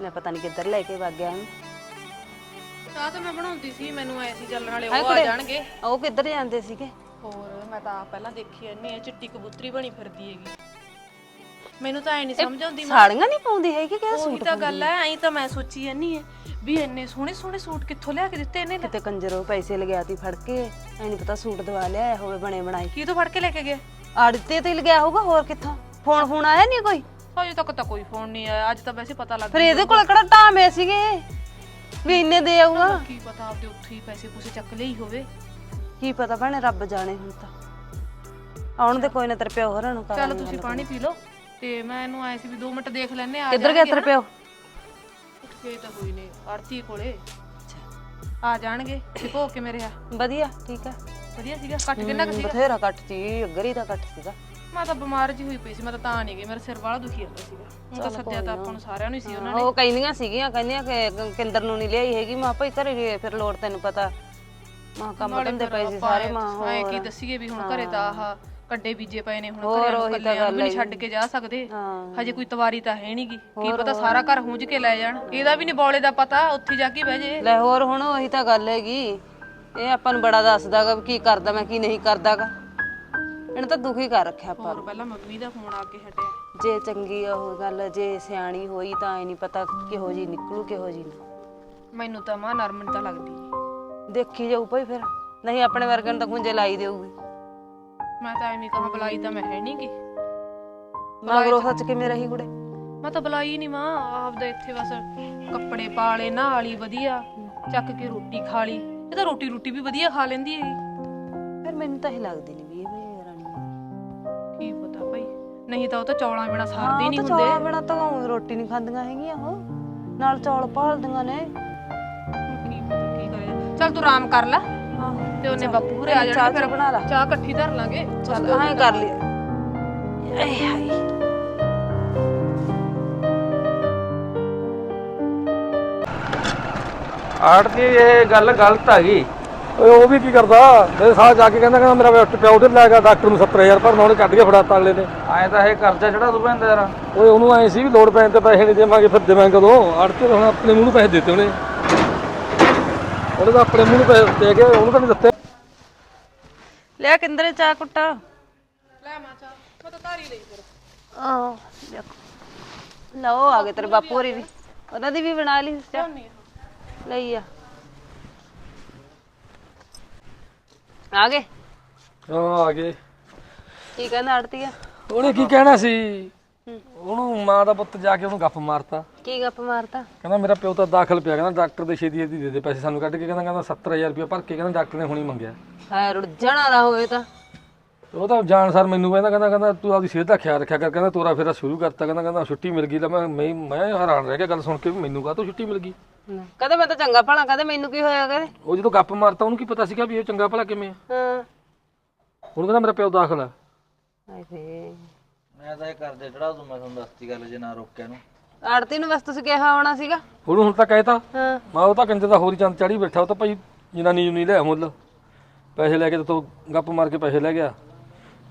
ਲੈ ਪਤਾ ਨਹੀਂ ਕਿੱਧਰ ਲੈ ਕੇ ਵਗ ਗਿਆ ਇਹਨੂੰ। ਚਾਹ ਤਾਂ ਮੈਂ ਬਣਾਉਂਦੀ ਸੀ ਮੈਨੂੰ ਐ ਸੀ ਚੱਲਣ ਵਾਲੇ ਉਹ ਆ। ਜਾਣਗੇ। ਉਹ ਕਿੱਧਰ ਜਾਂਦੇ ਸੀਗੇ? ਹੋਰ ਮੈਂ ਤਾਂ ਪਹਿਲਾਂ ਦੇਖੀ ਐਨੀ ਐ ਚਿੱਟੀ ਕਬੂਤਰੀ ਬਣੀ ਫਿਰਦੀ ਹੈਗੀ। ਮੈਨੂੰ ਤਾਂ ਐ ਨਹੀਂ ਸਮਝ ਆਉਂਦੀ ਮੈਂ ਸਾੜੀਆਂ ਨਹੀਂ ਪਾਉਂਦੀ ਹੈਗੀ ਕਿ ਉਹੀ ਸੂਟ ਤਾਂ ਗੱਲ ਐ ਐਂ ਤਾਂ ਮੈਂ ਸੋਚੀ ਐਨੀ ਐ ਵੀ ਇੰਨੇ ਸੋਹਣੇ ਸੋਹਣੇ ਸੂਟ ਕਿੱਥੋਂ ਲਿਆ ਕੇ ਦਿੱਤੇ ਇਹਨੇ ਕਿਤੇ ਕੰਜਰੋ ਪੈਸੇ ਲਗਿਆ ਤੀ ਫੜ ਕੇ ਐ ਨਹੀਂ ਪਤਾ ਸੂਟ ਦਵਾ ਲਿਆ ਹੋਵੇ ਬਣੇ ਬਣਾਏ। ਕੀ ਤੋਂ ਫੜ ਕੇ ਲੈ ਕੇ ਗਏ? ਆੜਤੇ ਤੇ ਹੀ ਲਗਿਆ ਹੋਊਗਾ ਹੋਰ ਕਿੱਥੋਂ? ਫੋਨ ਫੋਨ ਆਇਆ ਨਹੀਂ ਕੋਈ? ਅਜੇ ਤੱਕ ਤਾਂ ਕੋਈ ਫੋਨ ਨਹੀਂ ਆਇਆ। ਅੱਜ ਤਾਂ ਵੈਸੇ ਪਤਾ ਲੱਗ ਫਿਰ ਇਹਦੇ ਕੋਲ ਕਿਹੜਾ ਟਾਮੇ ਸੀਗੇ? ਵੀ ਇੰਨੇ ਦੇ ਆਊਗਾ। ਕੀ ਪਤਾ ਆਪਦੇ ਉੱਥੇ ਹੀ ਪੈਸੇ ਪੂਸੇ ਚੱਕ ਲਈ ਹੋਵੇ। ਕੀ ਪਤਾ ਭੈਣੇ ਰੱਬ ਜਾਣੇ ਹੁਣ ਤਾਂ। ਆਉਣ ਦੇ ਕੋਈ ਨਾ ਤੇਰੇ ਪਿਓ ਹੋਰਾਂ ਨੂੰ ਚੱਲ ਤੁਸੀਂ ਪਾਣੀ ਪੀ ਲਓ ਤੇ ਮੈਂ ਇਹਨੂੰ ਆਏ ਸੀ ਵੀ 2 ਮਿੰਟ ਦੇਖ ਲੈਣੇ ਆ ਕਿੱਧਰ ਗਿਆ ਤੇਰੇ ਪਿਓ? ਉੱਠ ਕੇ ਤਾਂ ਹੋਈ ਨੇ ਆਰਤੀ ਕੋਲੇ। ਆ ਜਾਣਗੇ ਭੋਗ ਕੇ ਮੇਰੇ ਆ ਵਧੀਆ ਠੀਕ ਹੈ। ਵਧੀਆ ਸੀਗਾ ਕੱਟ ਕਿੰਨਾ ਕੁ ਸੀਗਾ? ਬਥੇਰਾ ਕੱਟ ਸੀ ਅੱਗਰੀ ਦਾ ਕੱਟ ਸੀਗਾ। ਮੈਂ ਤਾਂ ਬਿਮਾਰ ਜੀ ਹੋਈ ਪਈ ਸੀ ਮੈਂ ਤਾਂ ਤਾਂ ਨਹੀਂ ਗਈ ਮੇਰਾ ਸਿਰ ਵਾਲਾ ਦੁਖੀ ਜਾਂਦਾ ਸੀਗਾ। ਹੁਣ ਤਾਂ ਸੱਦਿਆ ਤਾਂ ਆਪਾਂ ਨੂੰ ਸਾਰਿਆਂ ਨੂੰ ਹੀ ਸੀ ਉਹਨਾਂ ਨੇ। ਉਹ ਕਹਿੰਦੀਆਂ ਸੀਗੀਆਂ ਕਹਿੰਦੀਆਂ ਕਿ ਕਿੰਦਰ ਨੂੰ ਨਹੀਂ ਲਿਆਈ ਹੈਗੀ। ਮਾਂ ਭਾਈ ਘਰੇ ਗਏ ਫਿਰ ਲੋੜ ਤੈਨੂੰ ਪਤਾ। ਮਾਂ ਕੰਮ ਧੰਦੇ ਪਏ ਸੀ ਸਾਰੇ ਮਾਂ ਐ ਕੀ ਹੋਰ। ਦੱਸੀਏ ਵੀ ਹੁਣ ਘਰੇ ਤਾਂ ਆਹ ਕੱਡੇ ਬੀਜੇ ਪਏ ਨੇ ਹੁਣ ਹੋਰ ਘਰੇ ਕੱਲਿਆਂ ਨੂੰ ਛੱਡ ਕੇ ਜਾ ਸਕਦੇ। ਹਜੇ ਕੋਈ ਤਵਾਰੀ ਤਾਂ ਹੈ ਨਹੀਂਗੀ ਕੀ ਪਤਾ ਸਾਰਾ ਘਰ ਹੂੰਝ ਕੇ ਲੈ ਜਾਣ। ਇਹਦਾ ਵੀ ਨਹੀਂ ਬੌਲੇ ਦਾ ਪਤਾ ਉੱਥੇ ਜਾ ਕੇ ਬਹਿ ਜੇ। ਲੈ ਹੋਰ ਹੁਣ ਉਹੀ ਤਾਂ ਗੱਲ ਹੈਗੀ। ਇਹ ਆਪਾਂ ਨੂੰ ਬੜਾ ਦੱਸਦਾਗਾ ਕੀ ਕਰਦਾ ਮੈਂ ਕੀ ਨਹੀਂ ਕਰਦਾਗਾ। ਇਹਨੇ ਤਾਂ ਦੁਖੀ ਕਰ ਰੱਖਿਆ ਆਪਾਂ ਹੋਰ ਪਹਿਲਾਂ ਮੰਮੀ ਦਾ ਫੋਨ ਆ ਕੇ ਹਟਿਆ। ਜੇ ਚੰਗੀ ਉਹ ਗੱਲ ਜੇ ਸਿਆਣੀ ਹੋਈ ਤਾਂ ਇਹ ਨਹੀਂ ਪਤਾ ਕਿਹੋ ਜੀ ਨਿਕਲੂ ਕਿਹੋ ਜੀ ਨਾ। ਮੈਨੂੰ ਤਾਂ ਮਾਂ ਨਰਮਨ ਤਾਂ ਲੱਗਦੀ ਦੇਖੀ ਜਾਊ ਭਾਈ ਫਿਰ। ਨਹੀਂ ਆਪਣੇ ਵਰਗਨ ਨੂੰ ਤਾਂ ਗੁੰਜੇ ਲਾਈ ਦੇਊਗੀ। ਮੈਂ ਤਾਂ ਐਵੇਂ ਕਹਾਂ ਬੁਲਾਈ ਤਾਂ ਮੈਂ ਹੈ ਨਹੀਂਗੀ ਮਗਰੋਂ ਸੱਚ ਕਿਵੇਂ ਰਹੀ ਕੁੜੇ? ਮੈਂ ਤਾਂ ਬੁਲਾਈ ਨਹੀਂ ਮਾਂ ਆਪਦਾ ਇੱਥੇ ਬਸ ਕੱਪੜੇ ਪਾ ਲਏ ਨਹਾ ਲਈ ਵਧੀਆ ਚੱਕ ਕੇ ਰੋਟੀ ਖਾ ਲਈ। ਇਹ ਤਾਂ ਰੋਟੀ ਰੋਟੀ ਵੀ ਵਧੀਆ ਖਾ ਲੈਂਦੀ ਹੈਗੀ। ਫਿਰ ਮੈਨੂੰ ਤਾਂ ਇਹ ਲੱਗਦੀ ਨਹੀਂ ਨਹੀਂ ਤਾਂ ਉਹ ਤਾਂ ਚੌਲਾਂ ਬਿਨਾ ਹਾਂ, ਸਾਰਦੇ ਨਹੀਂ ਹੁੰਦੇ। ਚੌਲਾਂ ਬਿਨਾਂ ਤਾਂ ਰੋਟੀ ਨਹੀਂ ਖਾਂਦੀਆਂ ਹੈਗੀਆਂ ਉਹ। ਨਾਲ ਚੌਲ ਭਾਲਦੀਆਂ ਨੇ। ਕੀ ਪਤਾ ਕੀ ਕਰੇ। ਚੱਲ ਤੂੰ ਆਰਾਮ ਕਰ ਲੈ। ਹਾਂ ਤੇ ਉਹਨੇ ਬਾਪੂ ਹੁਰੇ ਆ ਚਾਹ ਜਾਣਗੇ ਚੂਹ ਬਣਾ ਲਾ। ਚਾਹ ਇਕੱਠੀ ਧਰ ਲਾਂਗੇ। ਚੱਲ ਐਂ ਕਰ ਲਈ ਏ ਹਾਏ। ਆੜਤੀ ਇਹ ਗੱਲ ਗਲਤ ਆ ਗਈ। ਓਏ ਉਹ ਵੀ ਕੀ ਕਰਦਾ? ਮੇਰੇ ਸਾਹ ਜਾ ਕੇ ਕਹਿੰਦਾ ਕਹਿੰਦਾ ਮੇਰਾ ਪਿਓ ਤੇ ਲੈ ਗਿਆ ਡਾਕਟਰ ਨੂੰ 70000 ਪਰ ਉਹਨੇ ਕੱਢ ਕੇ ਫੜਾਤਾ ਅਗਲੇ ਨੇ। ਐਂ ਤਾਂ ਇਹ ਕਰਜ਼ਾ ਜਿਹੜਾ ਤੂੰ ਪੈਂਦਾ ਯਾਰ। ਓਏ ਉਹਨੂੰ ਐ ਸੀ ਵੀ ਲੋੜ ਪੈਣ ਤੇ ਪੈਸੇ ਨਹੀਂ ਦੇਵਾਂਗੇ ਫਿਰ ਦੇਵਾਂਗੇ ਕਦੋਂ? ਅੜਤੇ ਹੁਣ ਆਪਣੇ ਮੂੰਹ ਨੂੰ ਪੈਸੇ ਦਿੱਤੇ ਉਹਨੇ। ਉਹਨੇ ਤਾਂ ਆਪਣੇ ਮੂੰਹ ਨੂੰ ਪੈਸੇ ਦੇ ਕੇ ਉਹਨੂੰ ਤਾਂ ਨਹੀਂ ਦਿੱਤੇ। ਲਿਆ ਕਿੰਦਰੇ ਚਾਹ ਕੁੱਟਾ। ਲੈ ਮਾਂ ਚਾਹ ਮੈਂ ਤਾਂ ਧਾਰੀ ਲਈ ਫਿਰ। ਆ ਦੇਖੋ। ਲਓ ਆ ਗਏ ਤੇਰੇ ਬਾਪੂ ਹੋਰੀ ਵੀ। ਉਹਨਾਂ ਦੀ ਵੀ ਬਣਾ ਲਈ ਚਾਹ। ਲਈ ਆ। ਆ ਗਏ? ਹਾਂ ਆ ਗਏ। ਕੀ ਕਹਿੰਦਾ ਆੜਤੀਆ ਉਹਨੇ ਕੀ ਕਹਿਣਾ ਸੀ? ਉਹਨੂੰ ਮਾਂ ਦਾ ਪੁੱਤ ਜਾ ਕੇ ਉਹਨੂੰ ਗੱਪ ਮਾਰਤਾ। ਕੀ ਗੱਪ ਮਾਰਤਾ? ਕਹਿੰਦਾ ਮੇਰਾ ਪਿਓ ਤਾਂ ਦਾਖਲ ਪਿਆ। ਕਹਿੰਦਾ ਡਾਕਟਰ ਦੇ ਛੇਤੀ ਛੇਤੀ ਦੇ ਦੇ ਪੈਸੇ ਸਾਨੂੰ ਕੱਢ ਕੇ। ਕਹਿੰਦਾ ਕਹਿੰਦਾ 70000 ਰੁਪਏ ਭਰ ਕੇ। ਕਹਿੰਦਾ ਡਾਕਟਰ ਨੇ ਹੁਣੀ ਮੰਗਿਆ। ਹੈ ਰੁੜ ਜਾਣਾ ਨਾ ਹੋਵੇ ਤਾਂ। ਉਹ ਤਾਂ ਜਾਣ ਸਰ ਮੈਨੂੰ ਕਹਿੰਦਾ ਕਹਿੰਦਾ ਕਹਿੰਦਾ ਤੂੰ ਆਪਦੀ ਸਿਹਤ ਦਾ ਖਿਆਲ ਰੱਖਿਆ ਕਰ ਕਹਿੰਦਾ ਤੋਰਾ ਫੇਰਾ ਸ਼ੁਰੂ ਕਰਤਾ ਕਹਿੰਦਾ ਕਹਿੰਦਾ ਛੁੱਟੀ ਮਿਲ ਗਈ ਲੈ ਮੈਂ ਮੈਂ ਮੈਂ ਹੈਰਾਨ ਰਹਿ ਗਿਆ ਗੱਲ ਸੁਣ ਕੇ ਵੀ ਮੈਨੂੰ ਕਾਹ ਤੋਂ ਛੁੱਟੀ ਮਿਲ ਗਈ। ਕਹਿੰਦੇ ਮੈਂ ਤਾਂ ਚੰਗਾ ਭਲਾ ਕਹਿੰਦੇ ਮੈਨੂੰ ਕੀ ਹੋਇਆ ਕਹਿੰਦੇ? ਉਹ ਜਦੋਂ ਗੱਪ ਮਾਰਤਾ ਉਹਨੂੰ ਕੀ ਪਤਾ ਸੀਗਾ ਵੀ ਇਹ ਚੰਗਾ ਭਲਾ ਕਿਵੇਂ ਆ? ਹਾਂ। ਹੁਣ ਕਹਿੰਦਾ ਮੇਰਾ ਪਿਓ ਦਾਖਲ ਆ। ਹਾਏ ਮੈਂ ਤਾਂ ਇਹ ਕਰਦੇ ਚੜਾ ਦੂੰ ਮੈਂ ਤੁਹਾਨੂੰ ਦੱਸਤੀ ਗੱਲ ਜੇ ਨਾ ਰੋਕਿਆ ਨੂੰ। ਆੜਤੀ ਨੂੰ ਬਸ ਤੁਸੀਂ ਕਿਹਾ ਹੋਣਾ ਸੀਗਾ? ਹੁਣ ਹੁਣ ਤਾਂ ਕਹਿਤਾ। ਹਾਂ। ਮੈਂ ਉਹ ਤਾਂ ਕੰਜਰ ਦਾ ਹੋਰ ਹੀ ਚੰਦ ਚੜੀ ਬੈਠਾ ਉਹ ਤਾਂ ਭਾਈ ਜਨਾਨੀ ਜੁਨੀ ਲੈ ਮੁੱਲ। ਪੈਸੇ ਲੈ ਕੇ ਤੇ ਤੂੰ ਗੱਪ ਮਾਰ ਕੇ ਪੈਸੇ ਲੈ ਗਿਆ।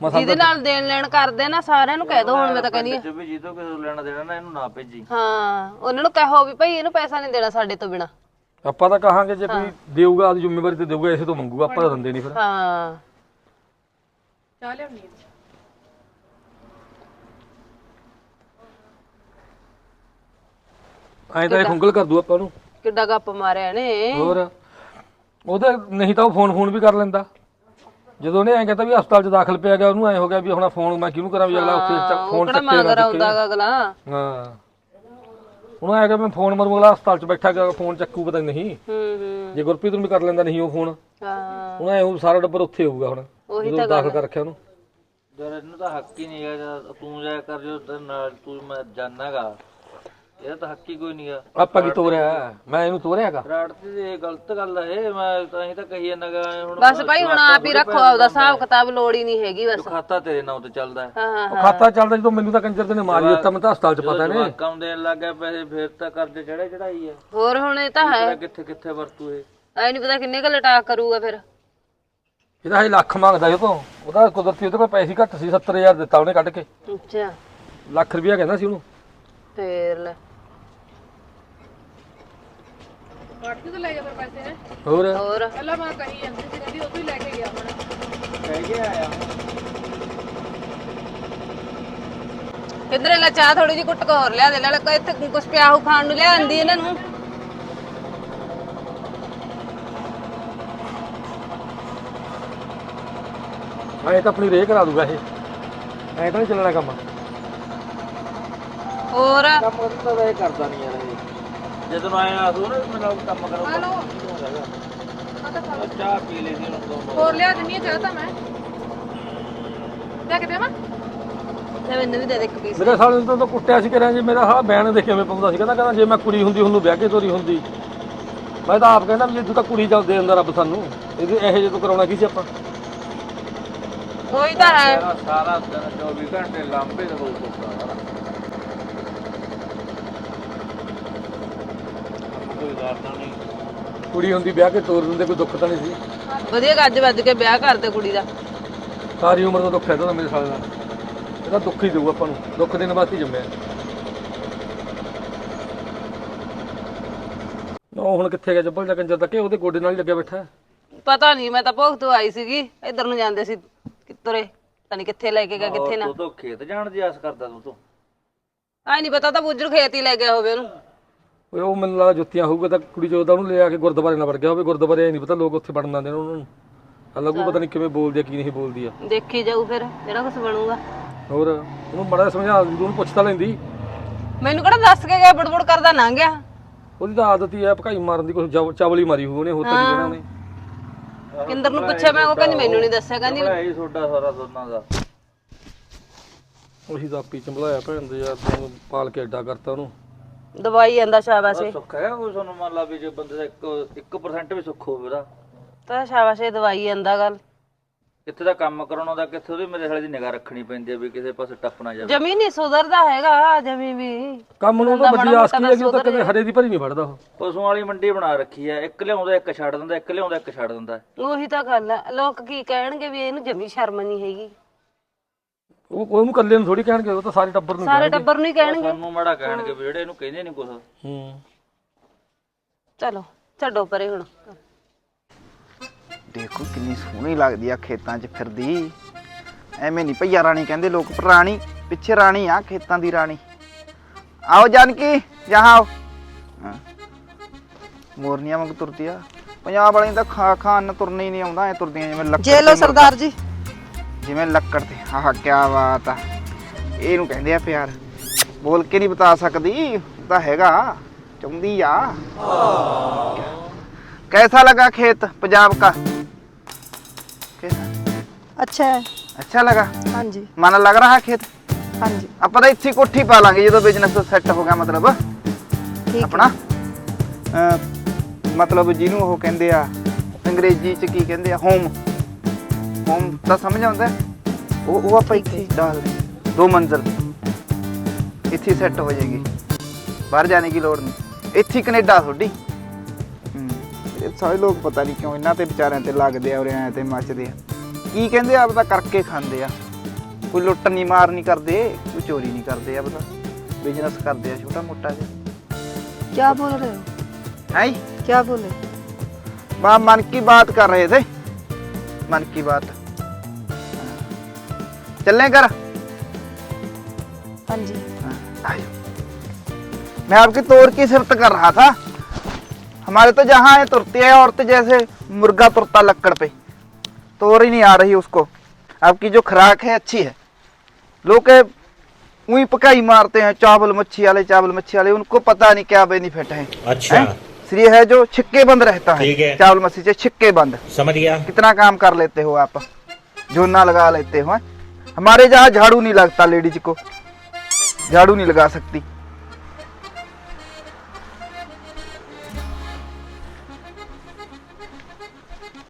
ਮਸਾਂ ਜਿਹਦੇ ਨਾਲ ਦੇਣ ਲੈਣ ਕਰਦੇ ਨਾ ਸਾਰਿਆਂ ਨੂੰ ਕਹਿ ਦੋ ਹੁਣ ਮੈਂ ਤਾਂ ਕਹਿੰਦੀ ਆ ਜੇ ਵੀ ਜੀਤੋ ਕਿਸੇ ਨੂੰ ਲੈਣਾ ਦੇਣਾ ਨਾ ਇਹਨੂੰ ਨਾ ਭੇਜੀ। ਹਾਂ ਉਹਨਾਂ ਨੂੰ ਕਹੋ ਵੀ ਭਾਈ ਇਹਨੂੰ ਪੈਸਾ ਨਹੀਂ ਦੇਣਾ ਸਾਡੇ ਤੋਂ ਬਿਨਾ। ਆਪਾਂ ਤਾਂ ਕਹਾਂਗੇ ਜੇ ਕੋਈ ਦੇਊਗਾ ਆਪਦੀ ਜ਼ਿੰਮੇਵਾਰੀ ਤੇ ਦੇਊਗਾ ਇਸੇ ਤੋਂ ਮੰਗੂਗਾ ਆਪਾਂ ਤਾਂ ਦਿੰਦੇ ਨਹੀਂ ਫਿਰ। ਹਾਂ। ਚਾਹ ਲਿਆਉਣੀ ਆ ਐਂ ਤਾਂ ਇਹ ਖੁੰਗਲ ਕਰ ਦੂ ਆਪਾਂ ਨੂੰ। ਕਿੱਡਾ ਗੱਪ ਮਾਰਿਆ ਨੇ। ਹੋਰ ਉਹਦੇ ਨਹੀਂ ਤਾਂ ਉਹ ਫੋਨ ਫੋਨ ਵੀ ਕਰ ਲੈਂਦਾ। ਜਦੋਂ ਉਹਨੇ ਐਂ ਕਹਿੰਦਾ ਵੀ ਹਸਪਤਾਲ 'ਚ ਦਾਖਲ ਪਿਆ ਗਿਆ ਉਹਨੂੰ ਐਂ ਹੋ ਗਿਆ ਵੀ ਹੁਣ ਫੋਨ ਮੈਂ ਕਿਹਨੂੰ ਕਰਾਂ ਵੀ ਅਗਲਾ ਉੱਥੇ ਚੱਕ- ਉਹ ਫੋਨ ਕਿਹੜਾ ਚੱਕੇ ਨਾ ਮਗਰ ਚੱਕੇ ਆਉਂਦਾ ਗਾ ਅਗਲਾ? ਹਾਂ। ਉਹਨੂੰ ਐਂ ਕਿ ਮੈਂ ਫੋਨ ਮਰੂ ਅਗਲਾ ਹਸਪਤਾਲ 'ਚ ਬੈਠਾ ਗਿਆ ਫੋਨ ਚੱਕੂ ਪਤਾ ਨਹੀਂ। ਹੂੰ ਹੂੰ। ਜੇ ਗੁਰਪ੍ਰੀਤ ਨੂੰ ਵੀ ਕਰ ਲੈਂਦਾ ਨਹੀਂ ਉਹ ਫੋਨ। ਹਾਂ। ਉਹਨੂੰ ਐਂ ਉਹ ਸਾਰਾ ਡੱਬਰ ਉੱਥੇ ਹੋਊਗਾ ਹੁਣ ਉਹੀ ਜਦੋਂ ਦਾਖਲ ਕਰ ਰੱਖਿਆ ਉਹਨੂੰ। ਜਦ ਇਹਨੂੰ ਤਾਂ ਹੱਕ ਹੀ ਨਹੀਂ ਹੈਗਾ ਤੂੰ ਜਾਇਆ ਕਰ ਜੋ ਤੇ ਨਾਲ ਤੂੰ ਮੈਂ ਜਾਣਾਗਾ। ਇਹਦਾ ਤਾਂ ਹੱਕ ਕੋਈ ਨਹੀਂਗਾ ਆਪਾਂ ਕੀ ਤੋਰਿਆ? ਮੈਂ ਇਹਨੂੰ ਤੋਰਿਆਗਾ? ਰਾੜਤੀ ਦੀ ਇਹ ਗਲਤ ਗੱਲ ਹੈ ਇਹ ਮੈਂ ਤਾਂ ਹੀ ਤਾਂ ਕਹੀ ਜਾਂਦਾਗਾ ਹੁਣ ਬਸ ਭਾਈ ਹੁਣ ਆਪ ਹੀ ਰੱਖੋ ਆਪਦਾ ਹਿਸਾਬ ਕਿਤਾਬ ਲੋੜ ਹੀ ਨਹੀਂ ਹੈਗੀ ਬਸ। ਖਾਤਾ ਤੇਰੇ ਨਾਂ ਤੇ ਚੱਲਦਾ। ਹੈ ਹਾਂ ਹਾਂ। ਉਹ ਖਾਤਾ ਚੱਲਦਾ ਜਦੋਂ ਮੈਨੂੰ ਤਾਂ ਕੰਜਰ ਤੇ ਨੇ ਮਾਰੀ ਦਿੱਤਾ ਮੈਂ ਤਾਂ ਹਸਪਤਾਲ 'ਚ ਪਤਾ ਨਹੀਂ ਕੰਮ ਦੇਣ ਲੱਗ ਗਿਆ ਪੈਸੇ ਫੇਰ ਤਾਂ ਕਰਜ਼ੇ ਚੜੇ ਚੜਾਈ ਹੈ ਹੋਰ ਹੁਣ ਇਹ ਤਾਂ ਹੈ। ਕਿੱਥੇ ਕਿੱਥੇ ਵਰਤੂ ਇਹ। ਐ ਨਹੀਂ ਪਤਾ ਕਿੰਨੇ ਕੁ ਲਟਾਕ ਕਰੂਗਾ ਫਿਰ। ਇਹਦਾ ਹਜੇ ਲੱਖ ਮੰਗਦਾ ਇਹ ਤੋਂ ਉਹਦਾ ਕੁਦਰਤੀ ਉਹਦੇ ਕੋਲ ਪੈਸੇ ਘੱਟ ਸੀ 70000 ਦਿੱਤਾ ਉਹਨੇ ਕੱਢ ਕੇ। ਅੱਛਾ। ਲੱਖ ਰੁਪਇਆ ਕਹਿੰਦਾ ਸੀ ਉਹਨੂੰ। ਫੇਰ ਲੈ। ਆੜਤੀ ਤੋਂ ਲੈ ਗਿਆ ਫਿਰ ਪੈਸੇ ਨੇ ਹੋਰ? ਹੋਰ। ਪਹਿਲਾਂ ਮੈਂ ਕਹੀ ਜਾਂਦੀ ਸੀ ਕਹਿੰਦੀ ਉਹ ਤੋਂ ਹੀ ਲੈ ਕੇ ਗਿਆ ਹੁਣ ਕਹਿ ਕੇ ਆਇਆ। ਕਿਧਰੇ ਲੈ ਚਾਹ ਥੋੜੀ ਜਿਹੀ ਕੁੱਟ ਕੇ ਹੋਰ ਲਿਆ ਦੇ ਲੈ ਲੈ ਇੱਥੇ ਕੁਛ ਪਿਆ ਹੋ ਖਾਣ ਨੂੰ ਲਿਆ ਆਂਦੀ ਇਹਨਾਂ ਨੂੰ। ਐ ਤਾਂ ਆਪਣੀ ਰੇਹ ਕਰਾ ਦੂਗਾ ਇਹ। ਐ ਤਾਂ ਨਹੀਂ ਚੱਲਣਾ ਕੰਮ। ਹੋਰ? ਕੰਮ ਤਾਂ ਇਹ ਕਰਦਾ ਨਹੀਂ ਯਾਰ ਇਹ। ਜਦੋਂ ਆਇਆ ਤੂੰ ਨਾ ਮੈਨੂੰ ਕੰਮ ਕਰੋ। ਚਾਹ ਪੀ ਲਈ ਸੀ ਉਹਨੂੰ ਦੋ ਹੋਰ ਲਿਆ ਦਿੰਨੀ ਆ ਚਾਹ ਤਾਂ ਮੈਂ। ਲੈ ਕੇ ਦੇਵਾਂ? ਤੇ ਮੈਨੂੰ ਵੀ ਦੇ ਦੇ ਇੱਕ ਪੀਸ ਮੇਰੇ ਸਾਲੇ ਨੂੰ ਤਾਂ ਤਾਂ ਕੁੱਟਿਆ ਸੀ ਕਰਿਆ ਜੇ ਮੇਰਾ ਹਾਂ ਬੈਣ ਦੇ ਕਿਵੇਂ ਪਾਉਂਦਾ ਸੀ। ਕਹਿੰਦਾ ਕਹਿੰਦਾ ਜੇ ਮੈਂ ਕੁੜੀ ਹੁੰਦੀ ਉਹਨੂੰ ਵਿਆਹ ਕੇ ਤੋਰੀ ਹੁੰਦੀ। ਮੈਂ ਤਾਂ ਆਪ ਕਹਿੰਦਾ ਵੀ ਜੇ ਤੂੰ ਤਾਂ ਕੁੜੀ ਚੱਲ ਦੇ ਦਿੰਦਾ ਰੱਬ ਸਾਨੂੰ ਇਹਦੇ ਇਹੋ ਜਿਹੇ ਤੋਂ ਕਰਾਉਣਾ ਕੀ ਸੀ ਆਪਾਂ? ਉਹੀ ਤਾਂ ਹੈ। ਮੇਰਾ ਸਾਰਾ ਦਿਨ 24 ਘੰਟੇ ਲਾਂਬੇ ਦੇ ਕੋਲ ਕੋਈ ਕਰਦਾ ਨਹੀਂ ਕੁੜੀ ਹੁੰਦੀ ਵਿਆਹ ਕੇ ਤੋਰ ਦਿੰਦੇ ਕੋਈ ਦੁੱਖ ਤਾਂ ਨਹੀਂ ਸੀ? ਵਧੀਆ ਗੱਜ ਵੱਜ ਕੇ ਵਿਆਹ ਕਰਦੇ ਕੁੜੀ ਦਾ। ਸਾਰੀ ਉਮਰ ਦਾ ਦੁੱਖ ਹੈ ਤਾਂ ਮੇਰੇ ਸਾਲੇ ਦਾ। ਇਹਦਾ ਦੁੱਖ ਹੀ ਦੇਊ ਆਪਾਂ ਨੂੰ। ਦੁੱਖ ਦੇਣ ਵਾਸਤੇ ਹੀ ਜੰਮਿਆ। ਉਹ ਹੁਣ ਕਿੱਥੇ ਗਿਆ? ਜੱਬਲ ਜਾ ਕੰਜਰ ਤੱਕ ਉਹਦੇ ਗੋਡੇ ਨਾਲ ਹੀ ਲੱਗਿਆ ਬੈਠਾ। ਹੈ। ਪਤਾ ਨਹੀਂ ਮੈਂ ਤਾਂ ਭੋਗ ਤੋਂ ਆਈ ਸੀਗੀ। ਇੱਧਰ ਨੂੰ ਜਾਂਦੇ ਸੀ ਕਿੱਤਰੇ ਪਤਾ ਨਹੀਂ ਕਿੱਥੇ ਲੈ ਕੇ ਗਿਆ ਕਿੱਥੇ ਨਾ। ਤੂੰ ਤਾਂ ਖੇਤ ਜਾਣ ਦੀ ਆਸ ਕਰਦਾ ਤੂੰ ਤੋਂ। ਆਈ ਨਹੀਂ ਪਤਾ ਤਾਂ ਬੁੱਜਰ ਖੇਤ ਹੀ ਲੈ ਗਿਆ ਹੋਵੇ ਉਹਨੂੰ। ਓਏ ਉਹ ਮੈਨੂੰ ਲੱਗਦਾ ਜੁੱਤੀਆਂ ਹੋਊਗਾ ਤਾਂ ਕੁੜੀ ਚੋਦਾ ਉਹਨੂੰ ਲਿਆ ਕੇ ਗੁਰਦੁਆਰੇ ਨਾਲ ਵੜ ਗਿਆ ਹੋਵੇ ਗੁਰਦੁਆਰੇ ਨਹੀਂ ਪਤਾ ਲੋਕ ਉੱਥੇ ਵੜਨ ਦਿੰਦੇ ਨੇ ਉਹਨਾਂ ਨੂੰ। ਆ ਲੱਗੂ ਪਤਾ ਨਹੀਂ ਕਿਵੇਂ ਬੋਲਦੀ ਆ ਕੀ ਨਹੀਂ ਬੋਲਦੀ ਆ। ਦੇਖੀ ਜਾਊ ਫਿਰ ਜਿਹੜਾ ਕੁਝ ਬਣੂਗਾ। ਹੋਰ ਉਹਨੂੰ ਬੜਾ ਸਮਝਾ ਦਿੰਦੀ ਉਹਨੂੰ ਪੁੱਛ ਤਾਂ ਲੈਂਦੀ। ਮੈਨੂੰ ਕਿਹੜਾ ਦੱਸ ਕੇ ਗਿਆ ਬੜਬੜ ਕਰਦਾ ਲੰਘ ਗਿਆ। ਉਹਦੀ ਤਾਂ ਆਦਤ ਹੀ ਆ ਭਕਾਈ ਮਾਰਨ ਦੀ ਕੁਝ ਚਾਵਲੀ ਮਾਰੀ ਹੋਊ ਉਹਨੇ ਹੋਰ ਤਾਂ ਕਹਿਣਾ ਉਹਨੇ ਕਿੰਦਰ ਨੂੰ ਪੁੱਛਿਆ ਮੈਂ ਉਹ ਕਹਿੰਦੀ ਮੈਨੂੰ ਨਹੀਂ ਦੱਸਿਆ ਕਹਿੰਦੀ ਭਰਾਈ ਤੁਹਾਡਾ ਸਾਰਾ ਦੋਨਾਂ ਦਾ। ਉਹੀ ਤਾਂ ਆਪੀ ਚੰਬਲਾਇਆ ਭੈਣ ਦੇ ਯਾਰ ਤੂੰ ਪਾਲ ਕੇ ਐਡਾ ਕਰਤਾ ਉਹਨੂੰ। ਦਵਾਈ ਜਾਂਦਾ ਸ਼ਾਬਾਸ਼ੇ ਸੁੱਖ ਹੈ ਕੋਈ ਤੁਹਾਨੂੰ ਮੰਨ ਲਾ ਵੀ ਜੇ ਬੰਦੇ ਦਾ 1 1% ਵੀ ਸੁੱਖ ਹੋਵੇ ਉਹਦਾ। ਤਾਂ ਸ਼ਾਬਾਸ਼ੇ ਦਵਾਈ ਜਾਂਦਾ ਗੱਲ। ਕਿੱਥੇ ਦਾ ਕੰਮ ਕਰਾਉਣਾ ਦਾ ਕਿੱਥੇ ਉਹਦੀ ਮੇਰੇ ਸਾਲੇ ਦੀ ਨਿਗਾਹ ਰੱਖਣੀ ਪੈਂਦੀ ਹੈ ਵੀ ਕਿਸੇ ਪਾਸੇ ਟੱਪ ਨਾ ਜਾਵੇ। ਜਮੀ ਨਹੀਂ ਸੁਧਰਦਾ ਹੈਗਾ ਜਮੀ ਵੀ। ਕੰਮ ਨੂੰ ਤਾਂ ਵੱਡੀ ਆਸ ਕੀ ਹੈਗੀ ਉਹ ਤਾਂ ਕਦੇ ਹਰੇ ਦੀ ਭਰੀ ਨਹੀਂ ਵੜਦਾ ਉਹ। ਪਸ਼ੂਆਂ ਵਾਲੀ ਮੰਡੀ ਬਣਾ ਰੱਖੀ ਹੈ ਇੱਕ ਲਿਆਉਂਦਾ ਇੱਕ ਛੱਡ ਦਿੰਦਾ ਇੱਕ ਲਿਆਉਂਦਾ ਇੱਕ ਛੱਡ ਦਿੰਦਾ। ਉਹੀ ਤਾਂ ਗੱਲ ਹੈ। ਲੋਕ ਕੀ ਕਹਿਣਗੇ ਵੀ ਇਹਨੂੰ ਜਮੀ ਸ਼ਰਮ ਨਹੀਂ ਹੈਗੀ। ਉਹ ਉਹਨੂੰ ਇਕੱਲੇ ਨੂੰ ਥੋੜੀ ਕਹਿਣਗੇ ਉਹ ਤਾਂ ਸਾਰੇ ਟੱਬਰ ਨੂੰ ਸਾਰੇ ਟੱਬਰ ਨੂੰ ਹੀ ਕਹਿਣਗੇ। ਸਾਨੂੰ ਮੜਾ ਕਹਿਣਗੇ ਵੀ ਜਿਹੜੇ ਇਹਨੂੰ ਕਹਿੰਦੇ ਨਹੀਂ ਕੁਛ। ਹੂੰ। ਚਲੋ ਛੱਡੋ ਪਰੇ ਹੁਣ। ਦੇਖੋ ਕਿੰਨੀ ਸੋਹਣੀ ਲੱਗਦੀ ਆ ਖੇਤਾਂ 'ਚ ਫਿਰਦੀ। ਐਵੇਂ ਨਹੀਂ ਭਈਆ ਰਾਣੀ ਕਹਿੰਦੇ ਲੋਕ ਪਰ ਰਾਣੀ ਪਿੱਛੇ ਰਾਣੀ ਆ ਖੇਤਾਂ ਦੀ ਰਾਣੀ। ਆਓ ਜਾਨਕੀ ਜਹਾਂ ਆਓ। ਮੋਰਨੀਆਂ ਵਾਂਗ ਤੁਰਦੀ ਆ। ਪੰਜਾਬ ਵਾਲਿਆਂ ਦਾ ਖਾ ਖਾਣ ਤੁਰਨੀ ਨਹੀਂ ਆਉਂਦਾ ਐ ਤੁਰਦੀਆਂ ਜਿਵੇਂ ਲੱਕੜ ਜੇ ਲੋ ਸਰਦਾਰ ਜੀ। ਜਿਵੇਂ ਲੱਕੜ ਤੇ ਆਹ ਕੀ ਬਾਤ ਆ ਇਹਨੂੰ ਕਹਿੰਦੇ ਆ ਪਿਆਰ ਬੋਲ ਕੇ ਨਹੀਂ ਬਤਾ ਸਕਦੀ ਉਹ ਤਾਂ ਹੈਗਾ ਚਾਹੁੰਦੀ ਆ कैसा लगा खेत पंजाब का कैसा अच्छा है अच्छा लगा हाँ जी ਮਨ ਲੱਗ ਰਿਹਾ खेत हाँ जी ਆਪਾਂ ਤਾਂ ਇੱਥੇ ਹੀ ਕੋਠੀ ਪਾ ਲਾਂਗੇ ਜਦੋਂ ਬਿਜ਼ਨਸ ਸੈੱਟ ਹੋ ਗਿਆ ਮਤਲਬ ठीक ਆਪਣਾ ਅਹ, ਮਤਲਬ ਜਿਹਨੂੰ ਉਹ ਕਹਿੰਦੇ ਆ ਅੰਗਰੇਜ਼ੀ ਚ ਕੀ ਕਹਿੰਦੇ ਆ ਹੋਮ ਹੋਮ ਤਾਂ ਸਮਝ ਆਉਂਦਾ ਹੈ? ਉਹ ਉਹ ਆਪਾਂ ਇੱਥੇ ਹੀ ਡਾਲ ਦੇ ਦੋ ਮੰਜ਼ਲ ਇੱਥੇ ਸੈੱਟ ਹੋ ਜਾਏਗੀ ਬਾਹਰ ਜਾਣੇ ਦੀ ਲੋੜ ਨਹੀਂ ਇੱਥੇ ਹੀ ਕੈਨੇਡਾ ਤੁਹਾਡੀ ਹੂੰ ਇਹ ਸਾਰੇ ਲੋਕ ਪਤਾ ਨਹੀਂ ਕਿਉਂ ਇਹਨਾਂ ਤੇ ਵਿਚਾਰਿਆਂ ਤੇ ਲੱਗਦੇ ਆ ਉਰੇ ਐਂ ਤੇ ਮੱਚਦੇ ਆ ਕੀ ਕਹਿੰਦੇ ਆ ਆਪਦਾ ਕਰਕੇ ਖਾਂਦੇ ਆ ਕੋਈ ਲੁੱਟ ਨਹੀਂ ਮਾਰ ਨਹੀਂ ਕਰਦੇ ਕੋਈ ਚੋਰੀ ਨਹੀਂ ਕਰਦੇ ਆ ਆਪਦਾ ਬਿਜ਼ਨਸ ਕਰਦੇ ਆ ਛੋਟਾ ਮੋਟਾ ਜਿਹਾ क्या बोल रहे हो है क्या बोले वहाँ मन की बात कर रहे थे मन की बात। चलने कर हाँ जी। हाँ, मैं आपकी तोड़ की सिफत कर रहा था। हमारे तो जहाँ है तुरती है औरत जैसे मुर्गा तुरता लक्कड़ पे। तोड़ ही नहीं आ रही उसको। आपकी जो खुराक है अच्छी है। लोग वही पकाई मारते हैं चावल मच्छी वाले चावल मच्छी वाले। उनको पता नहीं क्या बेनिफिट है। अच्छा। हैं? इसलिए है जो छिक्के बंद रहता है। है। चावल मसीह से छिक्के बंद समझ गया। कितना काम कर लेते हो आप? झोना लगा लेते हो? हमारे जहाँ झाड़ू नहीं लगता लेडीज़ को। झाड़ू नहीं लगा सकती।